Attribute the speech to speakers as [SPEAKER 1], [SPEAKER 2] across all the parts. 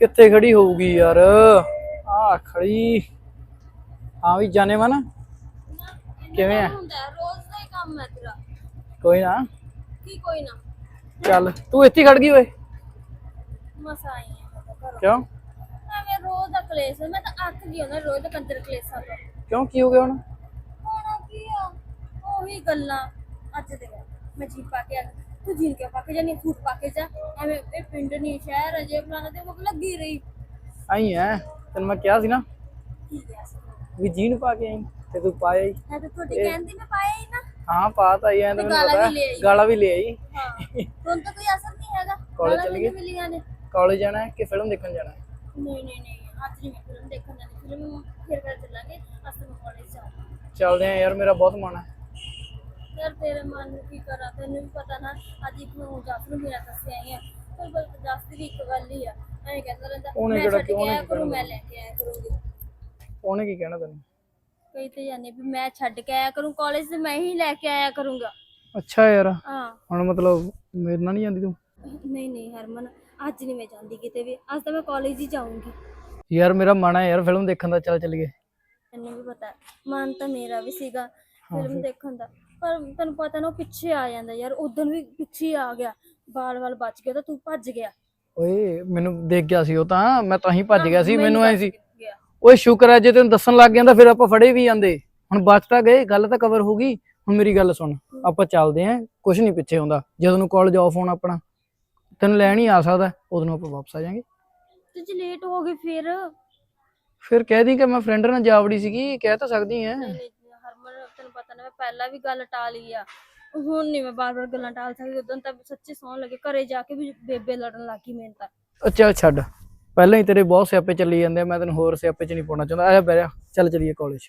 [SPEAKER 1] ਕਿੱਥੇ ਖੜੀ ਹੋਊਗੀ ਯਾਰ? ਆ ਖੜੀ। ਹਾਂ ਵੀ ਜਾਣੇ ਮਨ ਕਿਵੇਂ ਆ?
[SPEAKER 2] ਹੁੰਦਾ ਹੈ, ਰੋਜ਼ ਦਾ ਹੀ ਕੰਮ ਹੈ ਤੇਰਾ
[SPEAKER 1] ਕੋਈ ਨਾ।
[SPEAKER 2] ਕੀ ਕੋਈ ਨਾ
[SPEAKER 1] ਚੱਲ ਤੂੰ ਇੱਥੇ ਹੀ ਖੜ ਗਈ ਓਏ।
[SPEAKER 2] ਮਸਾ ਆਈ ਹੈ ਮੈਂ ਤਾਂ ਘਰੋਂ
[SPEAKER 1] ਕਿਉਂ?
[SPEAKER 2] ਐਵੇਂ ਰੋਜ਼ ਦਾ ਕਲੇਸ਼ ਮੈਂ ਤਾਂ ਅੱਕ ਗਈ ਹਾਂ ਰੋਜ਼ ਦਾ ਕੰਦਰ ਕਲੇਸ਼ਾਂ ਤੋਂ
[SPEAKER 1] ਕਿਉਂ? ਕੀ ਹੋ ਗਿਆ ਹੁਣ?
[SPEAKER 2] ਹੋਣਾ ਕੀ ਆ? ਉਹੀ ਗੱਲਾਂ। ਅੱਜ ਦੇ। ਮੈਂ ਜੀਨ ਪਾ ਕੇ ਆ ਗਈ। ਤੂੰ ਜੀਨ ਕੇ ਪਾ ਕੇ ਜਾਨੀ ਸੂਟ ਪਾ ਕੇ ਜਾ। ਐਵੇਂ ਇਹ ਪਿੰਡ ਨਹੀਂ ਸ਼ਹਿਰ ਅਜੇ ਫਲਾਣਾ ਤੇ ਉਹ ਲੱਗੀ ਰਹੀ।
[SPEAKER 1] ਆਈ ਐ ਤੈਨੂੰ ਮੈਂ ਕਿਹਾ ਸੀ ਨਾ
[SPEAKER 2] ਠੀਕ
[SPEAKER 1] ਵੀ ਜੀਨ ਪਾ ਕੇ ਆਈ ਤੇ ਤੂੰ ਪਾਇਆ ਹੀ।
[SPEAKER 2] ਮੈਂ ਤਾਂ ਤੁਹਾਡੀ ਕਹਿੰਦੀ ਮੈਂ ਪਾਇਆ ਹੀ ਨਾ।
[SPEAKER 1] ਹਾਂ ਪਾ ਤਾਂ ਆਈ ਐ ਤੈਨੂੰ
[SPEAKER 2] ਗਾਲਾਂ
[SPEAKER 1] ਪਤਾ। ਗਾਲਾਂ ਵੀ ਲੈ ਆਈ।
[SPEAKER 2] ਹਾਂ ਹੁਣ ਤਾਂ ਕੋਈ ਅਸਰ ਨਹੀਂ ਹੈਗਾ।
[SPEAKER 1] ਕਾਲਜ ਚਲੀ ਗਈ?
[SPEAKER 2] ਮਿਲੀਆਂ ਨੇ?
[SPEAKER 1] ਕਾਲਜ ਜਾਣਾ ਹੈ ਕਿ ਫਿਲਮ ਦੇਖਣ ਜਾਣਾ ਹੈ?
[SPEAKER 2] ਨਹੀਂ ਨਹੀਂ ਨਹੀਂ ਅੱਜ ਨਹੀਂ ਫਿਲਮ ਦੇਖਣ ਜਾਣੀ ਫਿਲਮ ਫਿਰ ਕਰ ਚੱਲਾਂਗੇ। ਮੈਂ ਕਾਲਜ ਜਾਊਂਗੀ
[SPEAKER 1] ਚੱਲਦੇ ਆ ਯਾਰ ਮੇਰਾ ਬਹੁਤ ਮਨ ਹੈ।
[SPEAKER 2] ਯਾਰ ਤੇਰੇ ਮਨ ਨੂੰ ਕੀ ਕਰਾਂ? ਤੈਨੂੰ ਵੀ ਪਤਾ ਨਾ ਅੱਜ ਇੱਕ ਨੂੰ ਜਸ ਨੂੰ ਮੇਰਾ ਦੱਸਿਆ ਆਈ ਆ ਪਰ ਬਸ ਜਸ ਦੀ ਵੀ ਇੱਕ ਗੱਲ ਹੀ ਆ ਐਂ ਕਹਿੰਦਾ ਰਹਿੰਦਾ
[SPEAKER 1] ਉਹਨੇ
[SPEAKER 2] ਮੈਂ
[SPEAKER 1] ਕਿਹੜਾ-
[SPEAKER 2] ਛੱਡ ਕੇ
[SPEAKER 1] ਉਹਨੇ
[SPEAKER 2] ਆਇਆ
[SPEAKER 1] ਕੀ
[SPEAKER 2] ਕਰੂੰ? ਮੈਂ ਲੈ ਕੇ ਆਇਆ ਕਰੂੰਗੀ।
[SPEAKER 1] ਉਹਨੇ ਕੀ ਕਹਿਣਾ ਤੈਨੂੰ?
[SPEAKER 2] ਕਈ ਤੇ ਜਾਨੇ ਵੀ ਮੈਂ ਛੱਡ ਕੇ ਆਇਆ ਕਰੂੰ ਕਾਲਜ ਤੇ ਮੈਂ ਹੀ ਲੈ ਕੇ ਆਇਆ ਕਰੂੰਗਾ।
[SPEAKER 1] ਅੱਛਾ ਯਾਰ
[SPEAKER 2] ਹਾਂ।
[SPEAKER 1] ਹੁਣ ਮਤਲਬ ਮੇਰੇ ਨਾਲ ਨਹੀਂ ਜਾਂਦੀ ਤੂੰ?
[SPEAKER 2] ਨਹੀਂ ਨਹੀਂ ਹਰਮਨ ਅੱਜ ਨਹੀਂ ਮੈਂ ਜਾਂਦੀ ਕਿਤੇ ਵੀ ਅੱਜ ਤਾਂ ਮੈਂ ਕਾਲਜ ਹੀ ਜਾਊਂਗੀ।
[SPEAKER 1] ਯਾਰ ਮੇਰਾ ਮਨ ਹੈ ਯਾਰ ਫਿਲਮ ਦੇਖਣ ਦਾ ਚੱਲ ਚੱਲੀਏ।
[SPEAKER 2] ਮੈਨੂੰ ਵੀ ਪਤਾ। ਮਨ ਤਾਂ ਮੇਰਾ ਵੀ ਸੀਗਾ ਫਿਲਮ ਦੇਖਣ ਦਾ। ਪਰ ਤੈਨੂੰ ਪਤਾ ਨਾ ਉਹ ਪਿੱਛੇ ਆ ਜਾਂਦਾ ਯਾਰ ਉਦੋਂ ਵੀ ਪਿੱਛੇ ਆ ਗਿਆ। ਬਾਲ ਵਾਲ ਬਚ ਗਿਆ ਤਾਂ ਤੂੰ ਭੱਜ ਗਿਆ।
[SPEAKER 1] ਓਏ ਮੈਨੂੰ ਦੇਖ ਗਿਆ ਸੀ ਉਹ ਤਾਂ ਮੈਂ ਤਾਂ ਹੀ ਭੱਜ ਗਿਆ ਸੀ ਮੈਨੂੰ ਐ ਸੀ।
[SPEAKER 2] ਗਿਆ।
[SPEAKER 1] ਓਏ ਸ਼ੁਕਰ ਹੈ ਜੇ ਤੈਨੂੰ ਦੱਸਣ ਲੱਗ ਜਾਂਦਾ ਫਿਰ ਆਪਾਂ ਫੜੇ ਵੀ ਜਾਂਦੇ। ਹੁਣ ਬਚ ਤਾਂ ਗਏ ਗੱਲ ਤਾਂ ਕਵਰ ਹੋ ਗਈ। ਹੁਣ ਮੇਰੀ ਗੱਲ ਸੁਣ ਆਪਾਂ ਚੱਲਦੇ ਆਂ ਕੁਝ ਨਹੀਂ ਪਿੱਛੇ ਹੁੰਦਾ। ਜਦੋਂ ਨੂੰ ਕਾਲਜ ਆਫ ਹੋਣਾ ਆਪਣਾ ਤੈਨੂੰ ਲੈਣ ਹੀ ਆ ਸਕਦਾ ਉਦੋਂ ਨੂੰ ਆਪਾਂ ਵਾਪਸ ਆ ਜਾਾਂਗੇ।
[SPEAKER 2] ਤੇ ਜੇ ਲੇਟ ਹੋ ਗਈ ਫਿਰ?
[SPEAKER 1] ਫਿਰ ਕਹਿ ਦੀ ਕਿ ਮੈਂ ਫਰੈਂਡ ਨਾਲ ਜਾਵੜੀ ਸੀਗੀ ਕਹਿ ਤਾਂ ਸਕਦੀ ਐ
[SPEAKER 2] ਨਹੀਂ ਨਹੀਂ ਹਰਮਨ ਤੈਨੂੰ ਪਤਾ ਨਾ ਮੈਂ ਪਹਿਲਾਂ ਵੀ ਗੱਲ ਟਾਲੀ ਆ। ਹੁਣ ਨਹੀਂ ਮੈਂ ਬਾਰ-ਬਾਰ ਗੱਲਾਂ ਟਾਲ ਸਕਦੀ ਉਦੋਂ ਤਾਂ ਸੱਚੀ ਸੌਣ ਲੱਗੇ ਘਰੇ ਜਾ ਕੇ ਵੀ ਬੇਬੇ ਲੜਨ ਲੱਗੀ ਮੈਨੂੰ ਤਾਂ।
[SPEAKER 1] ਉਹ ਚੱਲ ਛੱਡ ਪਹਿਲਾਂ ਹੀ ਤੇਰੇ ਬਹੁਤ ਸਿਆਪੇ ਚੱਲੀ ਜਾਂਦੇ ਆ ਮੈਂ ਤੈਨੂੰ ਹੋਰ ਸਿਆਪੇ ਚ ਨਹੀਂ ਪਾਉਣਾ ਚਾਹੁੰਦਾ। ਆ ਜਾ ਬਹਿ ਜਾ ਚੱਲ ਚੱਲੀਏ ਕਾਲਜ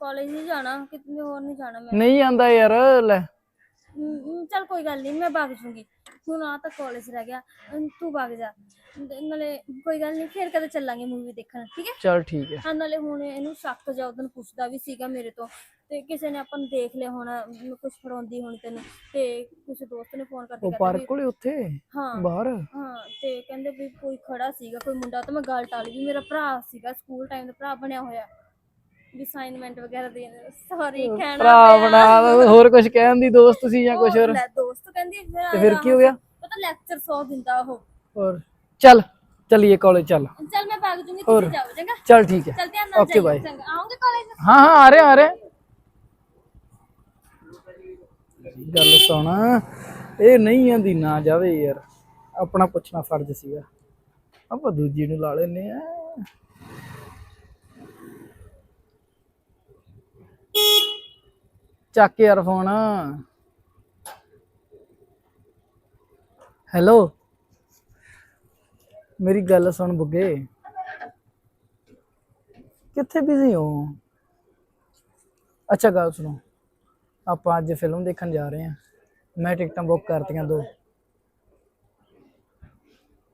[SPEAKER 2] ਕਾਲਜ ਹੀ ਜਾਣਾ ਕਿਤੇ ਹੋਰ ਨਹੀਂ ਜਾਣਾ ਮੈਂ।
[SPEAKER 1] ਨਹੀਂ ਆਂਦਾ ਯਾਰ ਲੈ।
[SPEAKER 2] ਹਮ, ਹਮ, ਚੱਲ ਕੋਈ ਗੱਲ ਨਹੀਂ ਮੈਂ ਭੱਗ ਜੂੰਗੀ। ਹੁਣ ਆ ਤਾਂ ਕਾਲਜ ਰਹਿ ਗਿਆ ਅਮ, ਤੂੰ ਭੱਗ ਜਾ। ਨ- ਨਾਲੇ ਕੋਈ ਗੱਲ ਨਹੀਂ ਫਿਰ ਕਦੇ ਚੱਲਾਂਗੇ ਮੂਵੀ ਦੇਖਣ ਠੀਕ ਹੈ?
[SPEAKER 1] ਚੱਲ ਠੀਕ ਹੈ।
[SPEAKER 2] ਹਾਂ ਨਾਲੇ ਹੁਣ ਇਹਨੂੰ ਸ਼ੱਕ ਜਾ ਉਦੋਂ ਪੁੱਛਦਾ ਵੀ ਸੀਗਾ ਮੇਰੇ ਤੋਂ ਤੇ ਕਿਸੇ ਨੇ ਆਪਾਂ ਨੂੰ ਦੇਖ ਲਿਆ ਹੋਣਾ ਕੁਝ ਫੜਾਉਂਦੀ ਹੋਣੀ ਤੈਨੂੰ ਤੇ ਕਿਸੇ ਦੋਸਤ ਨੇ ਫੋਨ ਕਰਕੇ
[SPEAKER 1] ਉਹ
[SPEAKER 2] ਕਹਿੰਦਾ
[SPEAKER 1] ਪਾਰਕ
[SPEAKER 2] ਵੀ
[SPEAKER 1] ਕੋਲੇ ਉੱਥੇ?
[SPEAKER 2] ਹਾਂ
[SPEAKER 1] ਬਾਹਰ?
[SPEAKER 2] ਹਾਂ ਤੇ ਕਹਿੰਦੇ ਵੀ ਕੋਈ ਖੜਾ ਸੀਗਾ ਕੋਈ ਮੁੰਡਾ ਤਾਂ ਮੈਂ ਗੱਲ ਟਾਲੀ ਵੀ ਮੇਰਾ ਭਰਾ ਸੀਗਾ ਸਕੂਲ ਟਾਈਮ ਦਾ ਭਰਾ ਬਣਿਆ ਹੋਇਆ। ਵੀ ਵਗੈਰਾ ਦੇ ਸੌਰੀ ਕਹਿਣਾ
[SPEAKER 1] ਭਰਾ
[SPEAKER 2] ਪਿਆ।
[SPEAKER 1] ਬਣਾ ਹੋਰ ਕੁਝ ਕਹਿਣ ਦੀ ਦੋਸਤ ਸੀ ਜਾਂ ਕੁਝ ਹੋਰ?
[SPEAKER 2] ਲੈ ਦੋਸਤ ਕਹਿੰਦੀ
[SPEAKER 1] ਤੇ ਫਿਰ ਕੀ ਹੋ ਗਿਆ?
[SPEAKER 2] ਪਤਾ ਲੈਕਚਰ 100 ਦਿੰਦਾ ਉਹ।
[SPEAKER 1] ਹੋਰ ਚੱਲ ਚੱਲੀਏ ਕਾਲਜ ਚੱਲ।
[SPEAKER 2] ਚੱਲ ਮੈਂ ਭਾਗ ਜੂੰਗੀ
[SPEAKER 1] ਹੋਰ।
[SPEAKER 2] ਤੁਸੀਂ ਜਾਓ ਚੰਗਾ?
[SPEAKER 1] ਚੱਲ ਠੀਕ ਹੈ।
[SPEAKER 2] ਚੱਲ ਧਿਆਨ ਨਾਲ
[SPEAKER 1] Okay.
[SPEAKER 2] ਚੰਗਾ। ਆਉਂਗੇ ਕਾਲਜ
[SPEAKER 1] ਹਾਂ ਹਾਂ ਆ ਰਿਹਾ ਆ ਰਿਹਾ। ਗੱਲ ਸੁਣ। ਇਹ ਨਹੀਂ ਆਂਦੀ, ਨਾ ਜਾਵੇ ਯਾਰ। ਆਪਣਾ ਪੁੱਛਣਾ ਫਰਜ਼ ਸੀਗਾ। ਆਪਾਂ ਦੂਜੀ ਨੂੰ ਲਾ ਲੈਨੇ ਆ। ਚੱਕ ਯਾਰ ਫੋਨ। ਹੈਲੋ। ਮੇਰੀ ਗੱਲ ਸੁਣ ਬੁੱਗੇ। ਕਿੱਥੇ ਬਿਜ਼ੀ ਹੋ? ਅੱਛਾ, ਗੱਲ ਸੁਣੋ। ਆਪਾਂ ਅੱਜ ਫਿਲਮ ਦੇਖਣ ਜਾ ਰਹੇ ਹਾਂ। ਮੈਂ ਟਿਕਟਾਂ ਬੁੱਕ ਕਰਤੀਆਂ ਦੋ।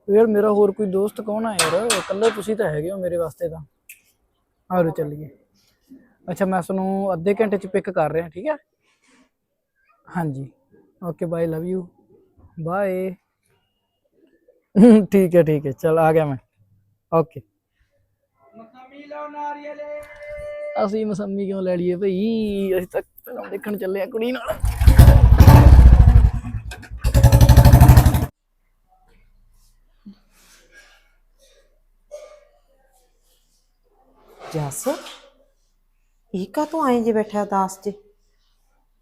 [SPEAKER 1] ਯਾਰ ਮੇਰਾ ਹੋਰ ਕੋਈ ਦੋਸਤ ਕੌਣ ਆ ਯਾਰ? ਇਕੱਲੇ ਤੁਸੀਂ ਤਾਂ ਹੈਗੇ ਹੋ ਮੇਰੇ ਵਾਸਤੇ ਤਾਂ। ਆਰੋ ਚੱਲੀਏ। ਅੱਛਾ ਮੈਂ ਤੁਹਾਨੂੰ ਅੱਧੇ ਘੰਟੇ ਚ ਪਿਕ ਕਰ ਰਿਹਾ ਠੀਕ ਹੈ? ਹਾਂਜੀ। Okay bye love you bye ਠੀਕ ਹੈ ਠੀਕ ਹੈ। ਚਲ ਆ ਗਿਆ ਮੈਂ। ਓਕੇ ਅਸੀਂ ਮਸੰਮੀ ਕਿਉਂ ਲੈ ਲਈਏ ਭਈ? ਅਸੀਂ ਤਾਂ ਫਿਲਮ ਦੇਖਣ ਚੱਲੇ ਆ ਕੁੜੀ ਨਾਲ।
[SPEAKER 3] ਜੱਸ ਇਹ ਕਾ ਤੂੰ ਆਏ ਜੇ ਬੈਠਾ ਦਾਸ ਜੇ?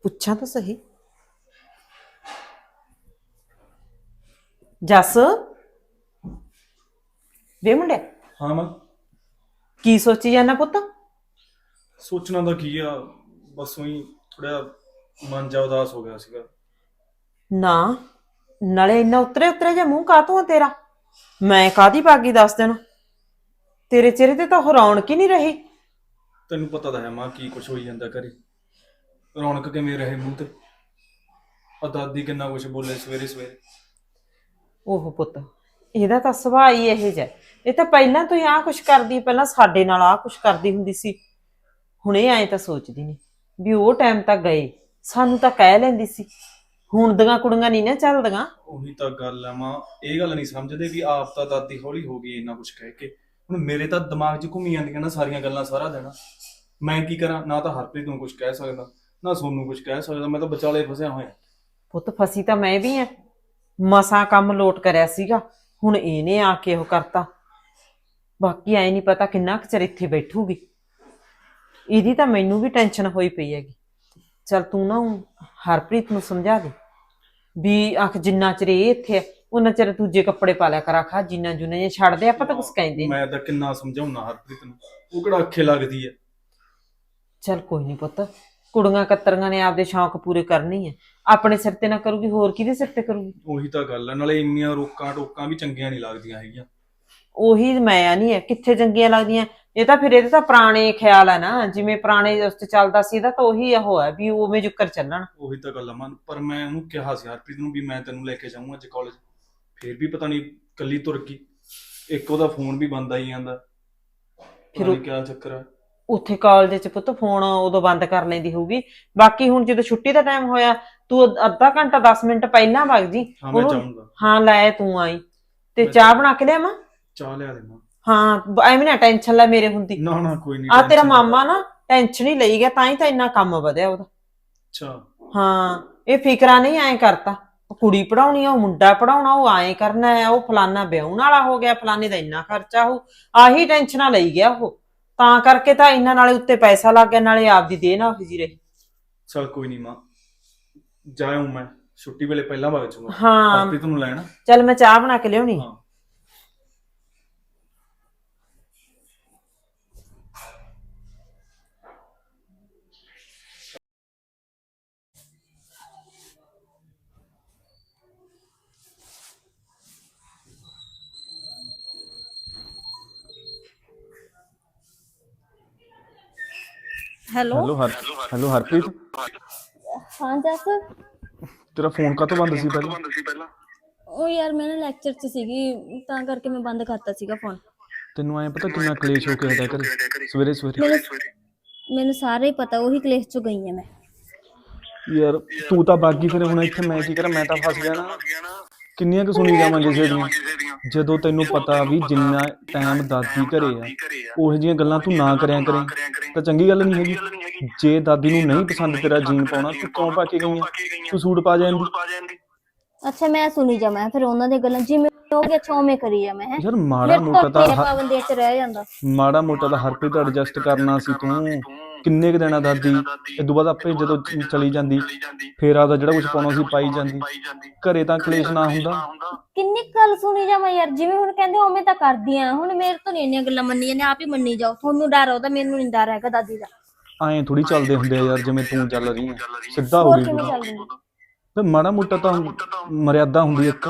[SPEAKER 3] ਪੁੱਛਾਂ ਤਾਂ ਸਹੀ। ਜੱਸ ਵੇ ਮੁੰਡੇ
[SPEAKER 4] ਹਾਂ ਮਾਂ।
[SPEAKER 3] ਕੀ ਸੋਚੀ ਜਾਂਦਾ ਪੁੱਤ?
[SPEAKER 4] ਸੋਚਣਾ ਤਾਂ ਕੀ ਆ ਬਸ ਉਹੀ ਥੋੜਾ ਮਨ ਜਾ ਉਦਾਸ ਹੋ ਗਿਆ ਸੀਗਾ।
[SPEAKER 3] ਨਾ ਨਾਲੇ ਇੰਨਾ ਉਤਰੇ ਉਤਰੇ ਜੇ ਮੂੰਹ ਕਾਤੋਂ ਆ ਤੇਰਾ? ਮੈਂ ਕਾਦੀ ਬਾਗੀ ਦੱਸ ਦੇਣਾ? ਤੇਰੇ ਚਿਹਰੇ ਤੇ ਤਾਂ ਉਹ ਰੌਣਕ ਹੀ ਨਹੀਂ ਰਹੀ।
[SPEAKER 4] ਤੈਨੂੰ ਪਤਾ ਤਾਂ ਹੈ ਮਾਂ ਕੀ ਕੁਝ ਹੋਈ ਜਾਂਦਾ ਘਰੇ। ਰੌਣਕ ਕਿਵੇਂ ਰਹੇ ਮੂੰਹ ਤੇ? ਆ ਦਾਦੀ ਕਿੰਨਾ ਕੁਝ ਬੋਲੇ ਸਵੇਰੇ ਸਵੇਰੇ।
[SPEAKER 3] ਉਹ ਪੁੱਤ ਇਹਦਾ ਤਾਂ ਸੁਭਾਅ ਹੀ ਇਹੋ ਜਿਹਾ ਇਹ ਤਾਂ ਪਹਿਲਾਂ ਤੋਂ ਹੀ ਆਹ ਕੁਛ ਕਰਦੀ ਪਹਿਲਾਂ ਸਾਡੇ ਨਾਲ ਆਹ ਕੁਛ ਕਰਦੀ ਹੁੰਦੀ ਸੀ। ਹੁਣ ਇਹ ਐਂ ਤਾਂ ਸੋਚਦੀ ਨਹੀਂ। ਵੀ ਉਹ ਟਾਈਮ ਤਾਂ ਗਏ। ਸਾਨੂੰ ਤਾਂ ਕਹਿ ਲੈਂਦੀ ਸੀ। ਹੁਣ ਦੀਆਂ ਕੁੜੀਆਂ ਨਹੀਂ ਨਾ ਚੱਲਦੀਆਂ।
[SPEAKER 4] ਉਹੀ ਤਾਂ ਗੱਲ ਆ ਮਾਂ। ਇਹ ਗੱਲ ਨਹੀਂ ਸਮਝਦੇ ਵੀ ਆਪ ਤਾਂ ਦਾਦੀ ਹੌਲੀ ਹੋ ਗਈ ਇੰਨਾ ਕੁਝ ਕਹਿ ਕੇ। ਹੁਣ ਮੇਰੇ ਤਾਂ ਦਿਮਾਗ 'ਚ ਘੁੰਮੀ ਜਾਂਦੀਆਂ ਨਾ ਸਾਰੀਆਂ ਗੱਲਾਂ ਸਾਰਾ ਦਿਨ। ਮੈਂ ਕੀ ਕਰਾਂ? ਨਾ ਤਾਂ ਹਰਪ੍ਰੀਤ ਨੂੰ ਕੁਝ ਕਹਿ ਸਕਦਾ ਨਾ ਸੋਨੂੰ ਕੁਝ ਕਹਿ ਸਕਦਾ। ਮੈਂ ਤਾਂ ਵਿਚਾਲੇ ਫਸਿਆ ਹੋਇਆ।
[SPEAKER 3] ਪੁੱਤ ਫਸੀ ਤਾਂ ਮੈਂ ਵੀ ਐ ਮਸਾਂ ਕੰਮ ਲੋਟ ਕਰਿਆ ਸੀਗਾ। ਹੁਣ ਇਹਨੇ ਆ ਕੇ ਉਹ ਕਰਤਾ। ਬਾਕੀ ਐ ਨਹੀਂ ਪਤਾ ਕਿੰਨਾ ਕੁ ਚਿਰ ਇੱਥੇ ਬੈਠੂਗੀ। ਇਹਦੀ ਤਾਂ ਮੈਨੂੰ ਵੀ ਟੈਨਸ਼ਨ ਹੋਈ ਪਈ ਹੈਗੀ। ਚਲ ਤੂੰ ਨਾ ਹਰਪ੍ਰੀਤ ਨੂੰ ਸਮਝਾ ਦੇ ਵੀ ਆਖ ਜਿੰਨਾ ਚਿਰ ਇਹ ਇੱਥੇ ਹੈ ਉਹਨਾਂ ਚਿਰ ਦੂਜੇ ਕੱਪੜੇ ਪਾ ਲਿਆ ਕਰ ਆਖਾ ਜਿੰਨਾ ਜੁਨਾ ਜੇ ਛੱਡ ਦੇ ਆਪਾਂ ਤਾਂ ਕੁਝ ਕਹਿੰਦੇ ਨਹੀਂ
[SPEAKER 4] ਮੈਂ ਤਾਂ ਕਿੰਨਾ ਸਮਝਾਉਣਾ ਹਰਪ੍ਰੀਤ ਨੂੰ। ਉਹ ਕਿਹੜਾ ਅੱਖੇ ਲੱਗਦੀ ਹੈ?
[SPEAKER 3] ਚਲ ਕੋਈ ਨਹੀਂ ਪੁੱਤ ਕੁੜੀਆਂ ਕਤਰੀਆਂ ਨੇ ਆਪਦੇ ਸ਼ੌਂਕ ਪੂਰੇ ਕਰਨੀ ਹੈ ਆਪਣੇ ਸਿਰ ਤੇ ਨਾ ਕਰੂਗੀ ਹੋਰ ਕਿਹਦੇ ਸਿਰ ਤੇ ਕਰੂਗੀ?
[SPEAKER 4] ਉਹੀ ਤਾਂ ਗੱਲ ਹੈ ਨਾਲੇ ਇੰਨੀਆਂ ਰੋਕਾਂ ਟੋਕਾਂ ਵੀ ਚੰਗੀਆਂ ਨਹੀਂ ਲੱਗਦੀਆਂ ਹੈਗੀਆਂ।
[SPEAKER 3] ਉਹੀ ਮੈਂ ਆ ਨਹੀਂ ਹੈ ਕਿੱਥੇ ਚੰਗੀਆਂ ਲੱਗਦੀਆਂ? ਇਹ ਤਾਂ ਫਿਰ ਇਹਦੇ ਤਾਂ ਪੁਰਾਣੇ ਖਿਆਲ ਆ ਨਾ ਜਿਵੇਂ ਪੁਰਾਣੇ ਉਸ ਤੇ ਚੱਲਦਾ ਸੀ ਇਹਦਾ ਤਾਂ ਉਹੀ ਉਹ ਹੈ ਵੀ ਉਵੇਂ ਜੁਕਰ ਚੱਲਣ।
[SPEAKER 4] ਉਹੀ ਤਾਂ ਗੱਲ ਆ ਮਨ ਪਰ ਮੈਂ ਉਹਨੂੰ ਕਿਹਾ ਸੀ ਹਰਪ੍ਰੀਤ ਨੂੰ ਵੀ ਮੈਂ ਤੈਨੂੰ ਲੈ ਕੇ ਜਾਊਂਗਾ ਅੱਜ ਕਾਲਜ ਫੇਰ ਵੀ ਪਤਾ ਨਹੀਂ ਕੱਲੀ ਤੁਰ ਗਈ। ਇੱਕ ਉਹਦਾ ਫੋਨ ਵੀ ਬੰਦ ਆਈ ਜਾਂਦਾ।
[SPEAKER 3] ਫਿਰ
[SPEAKER 4] ਫਿਰ
[SPEAKER 3] ਉਹ-
[SPEAKER 4] ਉਹ ਕੀ ਚੱਕਰ ਆ।
[SPEAKER 3] ਉੱਥੇ ਕਾਲਜ 'ਚ ਪੁੱਤ ਫੋਨ ਉਦੋਂ ਬੰਦ ਕਰ ਲੈਂਦੀ ਹੋਊਗੀ। ਬਾਕੀ ਹੁਣ ਜਦੋਂ ਛੁੱਟੀ ਦਾ ਟਾਈਮ ਹੋਇਆ ਤੂੰ ਅੱਧ- ਅੱਧਾ ਘੰਟਾ 10 ਮਿੰਟ ਪਹਿਲਾਂ ਵਗ ਜੀ।
[SPEAKER 4] ਹਾਂ ਮੈਂ
[SPEAKER 3] ਉਹਨੂੰ-
[SPEAKER 4] ਜਾਊਂਗਾ।
[SPEAKER 3] ਹਾਂ ਲੈ ਤੂੰ ਆਈ। ਤੇ
[SPEAKER 4] ਮੈਂ
[SPEAKER 3] ਚਾਹ ਬਣਾ ਕੇ ਲਿਆਵਾਂ?
[SPEAKER 4] ਚਾਹ ਲਿਆ ਦੇਣਾ।
[SPEAKER 3] ਹਾਂ ਬ- ਐਵੇਂ ਨਾ ਟੈਨਸ਼ਨ ਲੈ ਮੇਰੇ ਹੁੰਦੀ।
[SPEAKER 4] ਨਾ ਨਾ ਕੋਈ ਨਹੀਂ
[SPEAKER 3] ਆ ਤੇਰਾ ਮਾਮਾ ਨਾ ਟੈਨਸ਼ਨ ਹੀ ਲਈ ਗਿਆ ਤਾਂ ਹੀ ਤਾਂ ਇੰਨਾ ਕੰਮ ਵਧਿਆ ਉਹਦਾ।
[SPEAKER 4] ਅੱਛਾ।
[SPEAKER 3] ਹਾਂ ਇਹ ਫਿਕਰਾ ਨਹੀਂ ਐਂ ਕਰਤਾ। ਉਹ ਕੁੜੀ ਪੜਾਉਣੀ ਆ ਉਹ ਮੁੰਡਾ ਪੜਾਉਣਾ ਉਹ ਐਂ ਕਰਨਾ ਹੈ ਉਹ ਫਲਾਨਾ ਵਿਆਹਣ ਵਾਲਾ ਹੋ ਗਿਆ ਫਲਾਨੇ ਦਾ ਇੰਨਾ ਖਰਚਾ ਹੋ ਆਹੀ ਟੈਨਸ਼ਨਾਂ ਲਈ ਗਿਆ ਉਹ। ਤਾਂ ਕਰਕੇ ਤਾਂ ਇਹਨਾਂ ਨਾਲੇ ਉੱਤੇ ਪੈਸਾ ਲੱਗ ਗਿਆ ਨਾਲੇ ਆਪਦੀ ਦੇਹ ਨਾ ਉਹੀ ਜੀ ਰਹੀ।
[SPEAKER 4] ਚਲ ਕੋਈ ਨਹੀਂ ਮਾਂ ਜਾਇਓ ਮੈਂ ਛੁੱਟੀ ਵੇਲੇ ਪਹਿਲਾਂ ਵਗ ਜਾਊਂਗਾ
[SPEAKER 3] ਹਾਂ।
[SPEAKER 4] ਹਰਪ੍ਰੀਤ ਨੂੰ ਲੈਣਾ।
[SPEAKER 3] ਚੱਲ ਮੈਂ ਚਾਹ ਬਣਾ ਕੇ ਲਿਆਉਣੀ।
[SPEAKER 4] ਹਾਂ।
[SPEAKER 2] ਹੈਲੋ?
[SPEAKER 4] ਹੈਲੋ ਹਰ ਹੈਲੋ ਹਰਪ੍ਰੀਤ?
[SPEAKER 2] ਹਾਂ ਜੱਸ?
[SPEAKER 4] ਤੇਰਾ ਫੋਨ ਕਾਹਤੋਂ ਬੰਦ ਸੀ ਪਹਿਲਾਂ?
[SPEAKER 2] ਉਹ ਯਾਰ ਮੈਂ ਨਾ ਲੈਕਚਰ 'ਚ ਸੀਗੀ ਤਾਂ ਕਰਕੇ ਮੈਂ ਬੰਦ ਕਰਤਾ ਸੀਗਾ ਫੋਨ
[SPEAKER 4] ਤੈਨੂੰ ਐ ਪਤਾ ਕਿੰਨਾ ਕਲੇਸ਼ ਹੋ ਕੇ ਹਟਿਆ ਕਰੇ ਸਵੇਰੇ ਸਵੇਰੇ।
[SPEAKER 2] ਮੈਨੂੰ ਸਾਰੇ ਹੀ ਪਤਾ ਉਹੀ ਕਲੇਸ਼ 'ਚ ਗਈ ਆ ਮੈਂ।
[SPEAKER 4] ਯਾਰ ਤੂੰ ਤਾਂ ਬਾਗੀ ਫਿਰ ਹੁਣ ਇੱਥੇ ਮੈਂ ਕੀ ਕਰਾਂ? ਮੈਂ ਤਾਂ ਫਸ ਗਿਆ ਨਾ। ਕਿੰਨੀਆਂ ਕੁ ਸੁਣੀ ਜਾਵਾਂ ਕਿਸੇ ਦੀਆਂ ਜਦੋਂ ਤੈਨੂੰ ਪਤਾ ਵੀ ਜਿੰਨਾ ਟਾਈਮ ਦਾਦੀ ਘਰੇ ਆ ਉਹੋ ਜਿਹੀਆਂ ਗੱਲਾਂ ਤੂੰ ਨਾ ਕਰਿਆ ਕਰੇ। ਤਾਂ ਚੰਗੀ ਗੱਲ ਨਹੀਂ ਹੈਗੀ। ਜੇ ਦਾਦੀ ਨੂੰ ਨਹੀਂ ਪਸੰਦ ਤੇਰਾ ਜੀਨ ਪਾਉਣਾ ਤੂੰ ਕਿਉਂ ਪਾ ਕੇ ਗਈ ਆ ਤੂੰ ਸੂਟ ਪਾ ਜਾਂਦੀ
[SPEAKER 2] ਅੱਛਾ ਮੈਂ ਸੁਣੀ ਜਾ ਮੈਂ ਫਿਰ ਉਹਨਾਂ ਦੀਆਂ ਗੱਲਾਂ ਜਿਵੇਂ ਉਹ ਕਿ ਅੱਛਾ ਉਵੇਂ ਕਰੀ ਜਾ ਮੈਂ ਹੈਂ।
[SPEAKER 4] ਯਾਰ ਮਾੜਾ ਮੋਟਾ
[SPEAKER 2] ਤੋਂ ਪਾਬੰਦੀਆਂ 'ਚ ਰਹਿ ਜਾਂਦਾ।
[SPEAKER 4] ਮਾੜਾ ਮੋਟਾ ਤਾਂ ਹਰਪ੍ਰੀਤ ਐਡਜਸਟ ਕਰਨਾ ਸੀ ਤੂੰ। ਕਿੰਨੇ ਕੁ ਦਿਨਾਂ ਦਾਦੀ ਇਦੋਂ ਬਾਅਦ ਆਪੇ ਜਦੋਂ ਚਲੀ ਜਾਂਦੀ ਫੇਰ ਆਦਾ ਜਿਹੜਾ ਕੁਝ ਪਾਉਣਾ ਸੀ ਪਾਈ ਜਾਂਦੀ। ਘਰੇ ਤਾਂ ਕਲੇਸ਼ ਨਾ ਹੁੰਦਾ।
[SPEAKER 2] ਕਿੰਨੀ ਗੱਲ ਸੁਣੀ ਜਾ ਮੈਂ ਯਾਰ ਜਿਵੇਂ ਹੁਣ ਕਹਿੰਦੇ ਉਵੇਂ ਤਾਂ ਕਰਦੀ ਆ। ਹੁਣ ਮੇਰੇ ਤੋਂ ਨਹੀਂ ਇੰਨੀਆਂ ਗੱਲਾਂ ਮੰਨੀ ਜਾਂਦੇ ਆਪ ਹੀ ਮੰਨੀ ਜਾਓ। ਤੁਹਾਨੂੰ ਡਰ ਉਹਦਾ ਮੈਨੂੰ ਨਹੀਂ ਡਰ ਹੈਗਾ ਦਾਦੀ ਦਾ।
[SPEAKER 4] ਐਂ ਥੋੜੀ ਚੱਲਦੇ ਹੁੰਦੇ ਆ ਯਾਰ ਜਿਵੇਂ ਤੂੰ ਚੱਲ ਰਹੀ ਹੈ ਸਿੱਧਾ ਹੋ
[SPEAKER 2] ਹੋਰ
[SPEAKER 4] ਗਈ
[SPEAKER 2] ਕਿਵੇਂ। ਚੱਲਦੀ?
[SPEAKER 4] ਤੇ ਮਾੜਾ ਮੋਟਾ ਤਾਂ ਮਰਿਆਦਾ ਹੁੰਦੀ ਇੱਕ।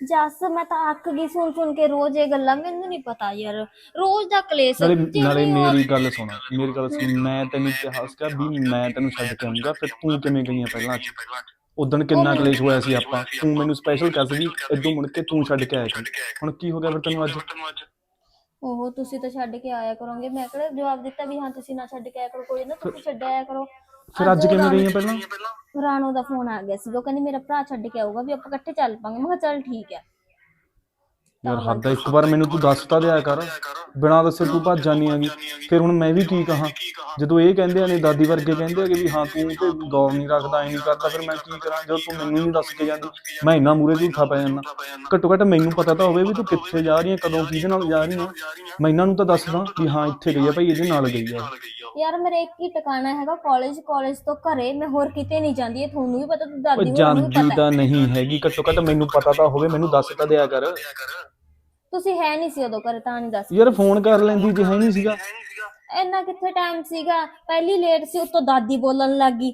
[SPEAKER 2] ਜੱਸ ਮੈਂ ਤਾਂ ਅੱਕ ਗਈ ਸੁਣ ਸੁਣ ਕੇ ਰੋਜ਼ ਇਹ ਗੱਲਾਂ ਮੈਨੂੰ ਨਹੀਂ ਪਤਾ ਯਾਰ। ਰੋਜ਼ ਦਾ ਕਲੇਸ਼
[SPEAKER 4] ਨਾਲੇ ਨਾਲੇ ਮੇਰੀ ਗੱਲ ਸੁਣ ਮੇਰੀ ਗੱਲ ਸੁਣ ਮੈਂ ਤੈਨੂੰ ਕਿਹਾ ਸੀਗਾ ਵੀ ਮੈਂ ਤੈਨੂੰ ਛੱਡ ਕੇ ਆਉਂਗਾ ਫਿਰ ਤੂੰ ਕਿਵੇਂ ਗਈਆਂ ਪਹਿਲਾਂ ਉਦੋਂ ਕਿੰਨਾ ਕਲੇਸ਼ ਹੋਇਆ ਸੀ ਆਪਾਂ ਤੂੰ ਮੈਨੂੰ ਸਪੈਸ਼ਲ ਕਹਿ ਸੀ ਇਦੋਂ ਮੁੜ ਕੇ ਤੂੰ ਛੱਡ ਕੇ ਆਇਆ ਕਰ ਹੁਣ ਕੀ ਹੋ ਗਿਆ ਫਿਰ ਤੈਨੂੰ ਅੱਜ?
[SPEAKER 2] ਉਹ ਤੁਸੀਂ ਤਾਂ ਛੱਡ ਕੇ ਆਇਆ ਕਰੋਗੇ ਮੈਂ ਕਿਹੜਾ ਜਵਾਬ ਦਿੱਤਾ ਵੀ ਹਾਂ ਤੁਸੀਂ ਨਾ ਛੱਡ ਕੇ ਆਇਆ ਕਰੋ ਕੋਈ ਨਾ ਤੁਸੀਂ ਛੱਡ ਆਇਆ ਕਰੋ।
[SPEAKER 4] ਫਿਰ ਅੱਜ ਕਿਵੇਂ ਗਈਆਂ ਪਹਿਲਾਂ
[SPEAKER 2] ਰਾਣੋ ਦਾ ਫੋਨ ਆ ਗਿਆ ਸੀ। ਉਹ ਕਹਿੰਦੀ ਮੇਰਾ ਭਰਾ ਛੱਡ ਕੇ ਆਊਗਾ ਵੀ ਆਪਾਂ ਇਕੱਠੇ ਚੱਲ ਪਾਂਗੇ। ਮੈਂ ਕਿਹਾ ਚੱਲ ਠੀਕ ਹੈ
[SPEAKER 4] ਯਾਰ ਹੱਦ ਆ, ਇੱਕ ਵਾਰ ਮੈਨੂੰ ਤੂੰ ਦੱਸ ਤਾਂ ਦਿਆ ਕਰ। ਬਿਨਾਂ ਦੱਸੇ ਤੂੰ ਭੱਜ ਜਾਨੀ ਹੈਗੀ। ਫਿਰ ਹੁਣ ਮੈਂ ਵੀ ਕੀ ਕਹਾਂ ਜਦੋਂ ਇਹ ਕਹਿੰਦੇ ਆ ਨੇ ਦਾਦੀ ਵਰਗੇ ਕਹਿੰਦੇ ਆ ਕਿ ਵੀ ਹਾਂ ਤੂੰ ਤੇ ਗੌਰ ਨਹੀਂ ਰੱਖਦਾ ਐ ਨਹੀਂ ਕਰਦਾ ਫਿਰ ਮੈਂ ਕੀ ਕਰਾਂ? ਜਦੋਂ ਤੂੰ ਮੈਨੂੰ ਨਹੀਂ ਦੱਸ ਕੇ ਜਾਂਦੀ ਮੈਂ ਇੰਨਾ ਮੂਰੇ ਝੂਠਾ ਪੈ ਜਾਂਦਾ। ਘੱਟੋ ਘੱਟ ਮੈਨੂੰ ਪਤਾ ਤਾਂ ਹੋਵੇ ਵੀ ਤੂੰ ਕਿੱਥੇ ਜਾ ਰਹੀ ਹੈ ਕਦੋਂ ਕਿਹਦੇ ਨਾਲ ਜਾ ਰਹੀ ਹੈ। ਮੈਂ ਇਹਨਾਂ ਨੂੰ ਤਾਂ ਦੱਸਦਾ ਵੀ ਹਾਂ ਇੱਥੇ ਗਈ ਆ ਭਾਈ ਇਹਦੇ ਨਾਲ ਗਈ ਆ
[SPEAKER 2] ਯਾਰ ਮੇਰਾ ਇੱਕ ਹੀ ਟਿਕਾਣਾ ਹੈਗਾ ਕਾਲਜ ਕਾਲਜ ਤੋਂ ਘਰੇ ਮੈਂ ਹੋਰ ਕਿਤੇ ਨਹੀਂ ਜਾਂਦੀ ਇਹ ਤੁਹਾਨੂੰ ਵੀ ਪਤਾ ਤੇ ਦਾਦੀ ਨੂੰ ਵੀ
[SPEAKER 4] ਜਾਂਦੀ
[SPEAKER 2] ਪਤਾ ਹੈ।
[SPEAKER 4] ਤਾਂ ਨਹੀਂ ਹੈਗੀ ਘੱਟੋ ਘੱਟ ਮੈਨੂੰ ਪਤਾ ਤਾਂ ਹੋਵੇ ਮੈਨੂੰ ਦੱਸ ਤਾਂ ਦਿਆ ਕਰ।
[SPEAKER 2] ਤੁਸੀਂ ਹੈ ਨਹੀਂ ਸੀ ਉਦੋਂ ਘਰੇ ਤਾਂ ਨਹੀਂ ਦੱਸ
[SPEAKER 4] ਯਾਰ ਫੋਨ ਕਰ ਲੈਂਦੀ ਜੇ ਹੈ ਨਹੀਂ ਸੀਗਾ।
[SPEAKER 2] ਇੰਨਾ ਕਿੱਥੇ ਟਾਈਮ ਸੀਗਾ? ਪਹਿਲੀ ਲੇਟ ਸੀ ਉਤੋਂ ਦਾਦੀ ਬੋਲਣ ਲੱਗੀ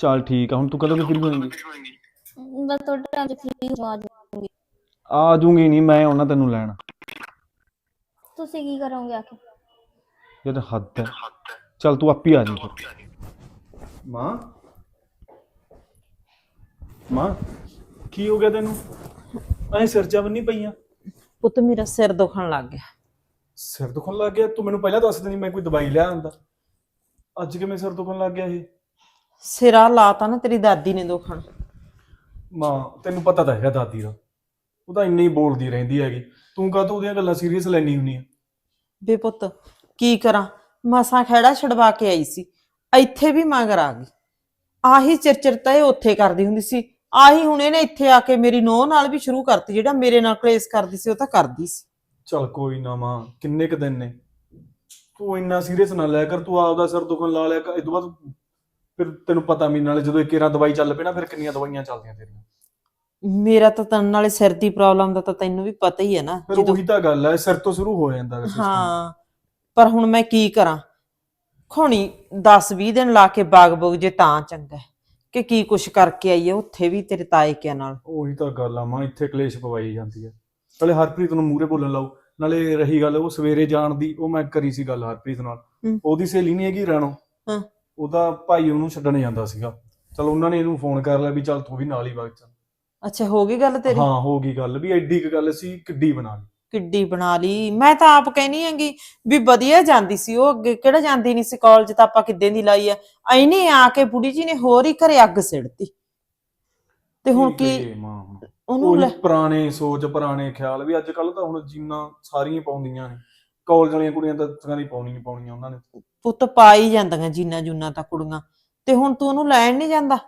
[SPEAKER 4] ਚੱਲ ਠੀਕ ਆ ਹੁਣ ਤੂੰ ਕਦੋਂ ਫ੍ਰੀ ਹੋਏਂਗੀ?
[SPEAKER 2] ਬਸ ਥੋੜਾ ਟਾਈਮ ਚ ਫ੍ਰੀ ਹੋ ਜਾਊਂਗੀ।
[SPEAKER 4] ਆ ਜੂੰਗੀ ਨਹੀਂ ਮੈਂ ਆਉਣਾ ਤੈਨੂੰ ਲੈਣ।
[SPEAKER 2] ਤੁਸੀਂ ਕੀ ਕਰੋਗੇ ਆ ਕੇ?
[SPEAKER 4] ਯਾਰ ਹੱਦ ਹੈ। ਚੱਲ ਤੂੰ ਆਪੀ ਆ ਜੀ ਫਿਰ। ਮਾਂ? ਮਾਂ ਕੀ ਹੋ ਗਿਆ ਤੈਨੂੰ? ਐ ਸਿਰ ਚ ਬੰਨੀ ਪਈਆਂ।
[SPEAKER 3] ਪੁੱਤ ਮੇਰਾ ਸਿਰ ਦੁਖਣ ਲੱਗ ਗਿਆ।
[SPEAKER 4] ਸਿਰ ਦੁਖਣ ਲੱਗ ਗਿਆ? ਤੂੰ ਮੈਨੂੰ ਪਹਿਲਾਂ ਦੱਸ ਦਿੰਦੀ ਮੈਂ ਕੋਈ ਦਵਾਈ ਲਿਆ ਆਂਦਾ। ਅੱਜ ਕਿਵੇਂ ਸਿਰ ਦੁਖਣ ਲੱਗ ਗਿਆ ਇਹ?
[SPEAKER 3] ਸਿਰਾ ਲਾਤਾ ਨਾ ਤੇਰੀ ਦਾਦੀ ਨੇ ਦੁਖਣ।
[SPEAKER 4] ਮਾਂ ਤੈਨੂੰ ਪਤਾ ਤਾਂ ਹੈਗਾ ਦਾਦੀ ਦਾ। ਉਹ ਤਾਂ ਇੰਨੀ ਬੋਲਦੀ ਰਹਿੰਦੀ ਹੈਗੀ। ਤੂੰ ਕਾਹ ਉਹਦੀਆਂ ਗੱਲਾਂ ਸੀਰੀਅਸ ਲੈਣੀ ਹੁੰਨੀ ਆ?
[SPEAKER 3] ਬੇ ਪੁੱਤ ਕੀ ਕਰਾਂ? ਮਸਾਂ ਖੜਾ ਛਡਵਾ ਕੇ ਆਈ ਸੀ। ਇੱਥੇ ਵੀ ਮਗਰ ਆ ਗਈ। ਆਹੀ ਚਿਰਚਿਰਤਾ ਇਹ ਉੱਥੇ ਕਰਦੀ ਹੁੰਦੀ ਸੀ। ਆਹੀ ਹੁਣ ਇਹਨੇ ਇੱਥੇ ਆ ਕੇ ਮੇਰੀ ਨੋਹ ਨਾਲ ਵੀ ਸ਼ੁਰੂ ਕਰਤੀ ਜਿਹੜਾ ਮੇਰੇ ਨਾਲ ਕਲੇਸ਼ ਕਰਦੀ ਸੀ ਉਹ ਤਾਂ ਕਰਦੀ ਸੀ।
[SPEAKER 4] ਚਲ ਕੋਈ ਨਾ ਮਾਂ ਕਿੰਨੇ ਕ ਦਿਨ ਨੇ? ਤੂੰ ਇੰਨਾ ਸੀਰੀਅਸ ਨਾ ਲੈ ਕਰ ਤੂੰ ਆਪਦਾ ਸਿਰ ਦੁਖਣ ਲਾ ਲਿਆ ਕਰ। ਇਹ ਤੋਂ ਬਾਅਦ ਫਿਰ ਤੈਨੂੰ ਪਤਾ ਵੀ ਨਾਲੇ ਜਦੋਂ ਇੱਕ ਵਾਰ ਦਵਾਈ ਚੱਲ ਪਏ ਨਾ ਫਿਰ ਕਿੰਨੀਆਂ ਦਵਾਈਆਂ ਚੱਲਦੀਆਂ ਤੇਰੀਆਂ?
[SPEAKER 3] ਮੇਰਾ ਤਾਂ ਤਨ ਨਾਲੇ ਸਿਰ ਦੀ ਪ੍ਰੋਬਲਮ ਦਾ ਤਾਂ ਤੈਨੂੰ ਵੀ ਪਤਾ ਹੀ ਹੈ ਨਾ
[SPEAKER 4] ਫਿਰ ਉਹੀ ਤਾਂ ਗੱਲ ਹੈ ਸਿਰ ਤੋਂ ਸ਼ੁਰੂ ਹੋ ਜਾਂਦਾ system।
[SPEAKER 3] ਹਾਂ ਪਰ ਹੁਣ ਮੈਂ ਕੀ ਕਰਾਂ? ਖੋਣੀ 10 20 ਦਿਨ ਲਾ ਕੇ ਬਾਗ ਬੁਗ ਜੇ ਤਾਂ ਚੰਗਾ ਹੈ। ਕਿ ਕੀ ਕੁਛ ਕਰਕੇ ਆਈ ਹੈ ਉੱਥੇ ਵੀ ਤੇਰੇ ਤਾਏ ਕਿਆ ਨਾਲ?
[SPEAKER 4] ਉਹੀ ਤਾਂ ਗੱਲ ਆ ਮਾਂ ਇੱਥੇ ਕਲੇਸ਼ ਪਵਾਈ ਜਾਂਦੀ ਹੈ ਨਾਲੇ ਹਰਪ੍ਰੀਤ ਨੂੰ ਮੂਹਰੇ ਬੋਲਣ ਲਾਓ। ਨਾਲੇ ਰਹੀ ਗੱਲ ਉਹ ਸਵੇਰੇ ਜਾਣ ਦੀ ਉਹ ਮੈਂ ਕਰੀ ਸੀ ਗੱਲ ਹਰਪ੍ਰੀਤ ਨਾਲ।
[SPEAKER 3] ਹੂੰ।
[SPEAKER 4] ਉਹਦੀ ਸਹੇਲੀ ਨਹੀਂ ਹੈਗੀ ਰਾਣੋ।
[SPEAKER 3] ਹਾਂ।
[SPEAKER 4] ਉਹਦਾ ਭਾਈ ਉਹਨੂੰ ਛੱਡਣ ਜਾਂਦਾ ਸੀਗਾ। ਚਲ ਉਹਨਾਂ ਨੇ ਇਹਨੂੰ ਫੋਨ ਕਰ ਲਿਆ ਵੀ ਚੱਲ ਤੂੰ ਵੀ ਨਾਲ ਹੀ ਵਗ ਚੱਲ
[SPEAKER 3] ਅੱਛਾ ਹੋ ਗਈ ਗੱਲ ਤੇਰੀ?
[SPEAKER 4] ਹਾਂ ਹੋ ਗਈ ਗੱਲ ਵੀ ਐਡੀ ਕੁ ਗੱਲ ਸੀ ਕਿੱਡੀ ਬਣਾ ਲਈ।
[SPEAKER 3] ਕਿੱਡੀ ਬਣਾ ਲਈ। ਮੈਂ ਤਾਂ ਆਪ ਕਹਿਨੀ ਹੈਗੀ ਵੀ ਵਧੀਆ ਜਾਂਦੀ ਸੀ ਉਹ ਅੱਗੇ ਕਿਹੜਾ ਜਾਂਦੀ ਨਹੀਂ ਸੀ ਕਾਲਜ ਤਾਂ ਆਪਾਂ ਕਿੱਦਾਂ ਦੀ ਲਾਈ ਆ। ਐਨੇ ਆ ਕੇ ਬੁੜੀ ਜੀ ਨੇ ਹੋਰ ਹੀ ਘਰੇ ਅੱਗ ਸਿੜਤੀ। ਤੇ ਹੁਣ ਕੀ? ਉਹਨੂੰ ਲੈ
[SPEAKER 4] ਪੁਰਾਣੇ ਸੋਚ ਪੁਰਾਣੇ ਖਿਆਲ ਵੀ ਅੱਜ ਕੱਲ ਤਾਂ ਹੁਣ ਜੀਨਾਂ ਸਾਰੀਆਂ ਪਾਉਂਦੀਆਂ ਨੇ। ਕਾਲਜ ਵਾਲੀਆਂ ਕੁੜੀਆਂ ਤਾਂ ਸਗਾਂ ਦੀ ਪਾਉਣੀਆਂ ਪਾਉਣੀਆਂ ਉਹਨਾਂ ਨੇ।
[SPEAKER 3] ਪੁੱਤ ਪਾ ਹੀ ਜਾਂਦੀਆਂ ਜੀਨਾ ਜੂਨਾ ਤਾਂ ਕੁੜੀਆਂ। ਤੇ ਹੁਣ ਤੂੰ ਉਹਨੂੰ ਲੈਣ ਨਹੀਂ ਜਾਂਦਾ?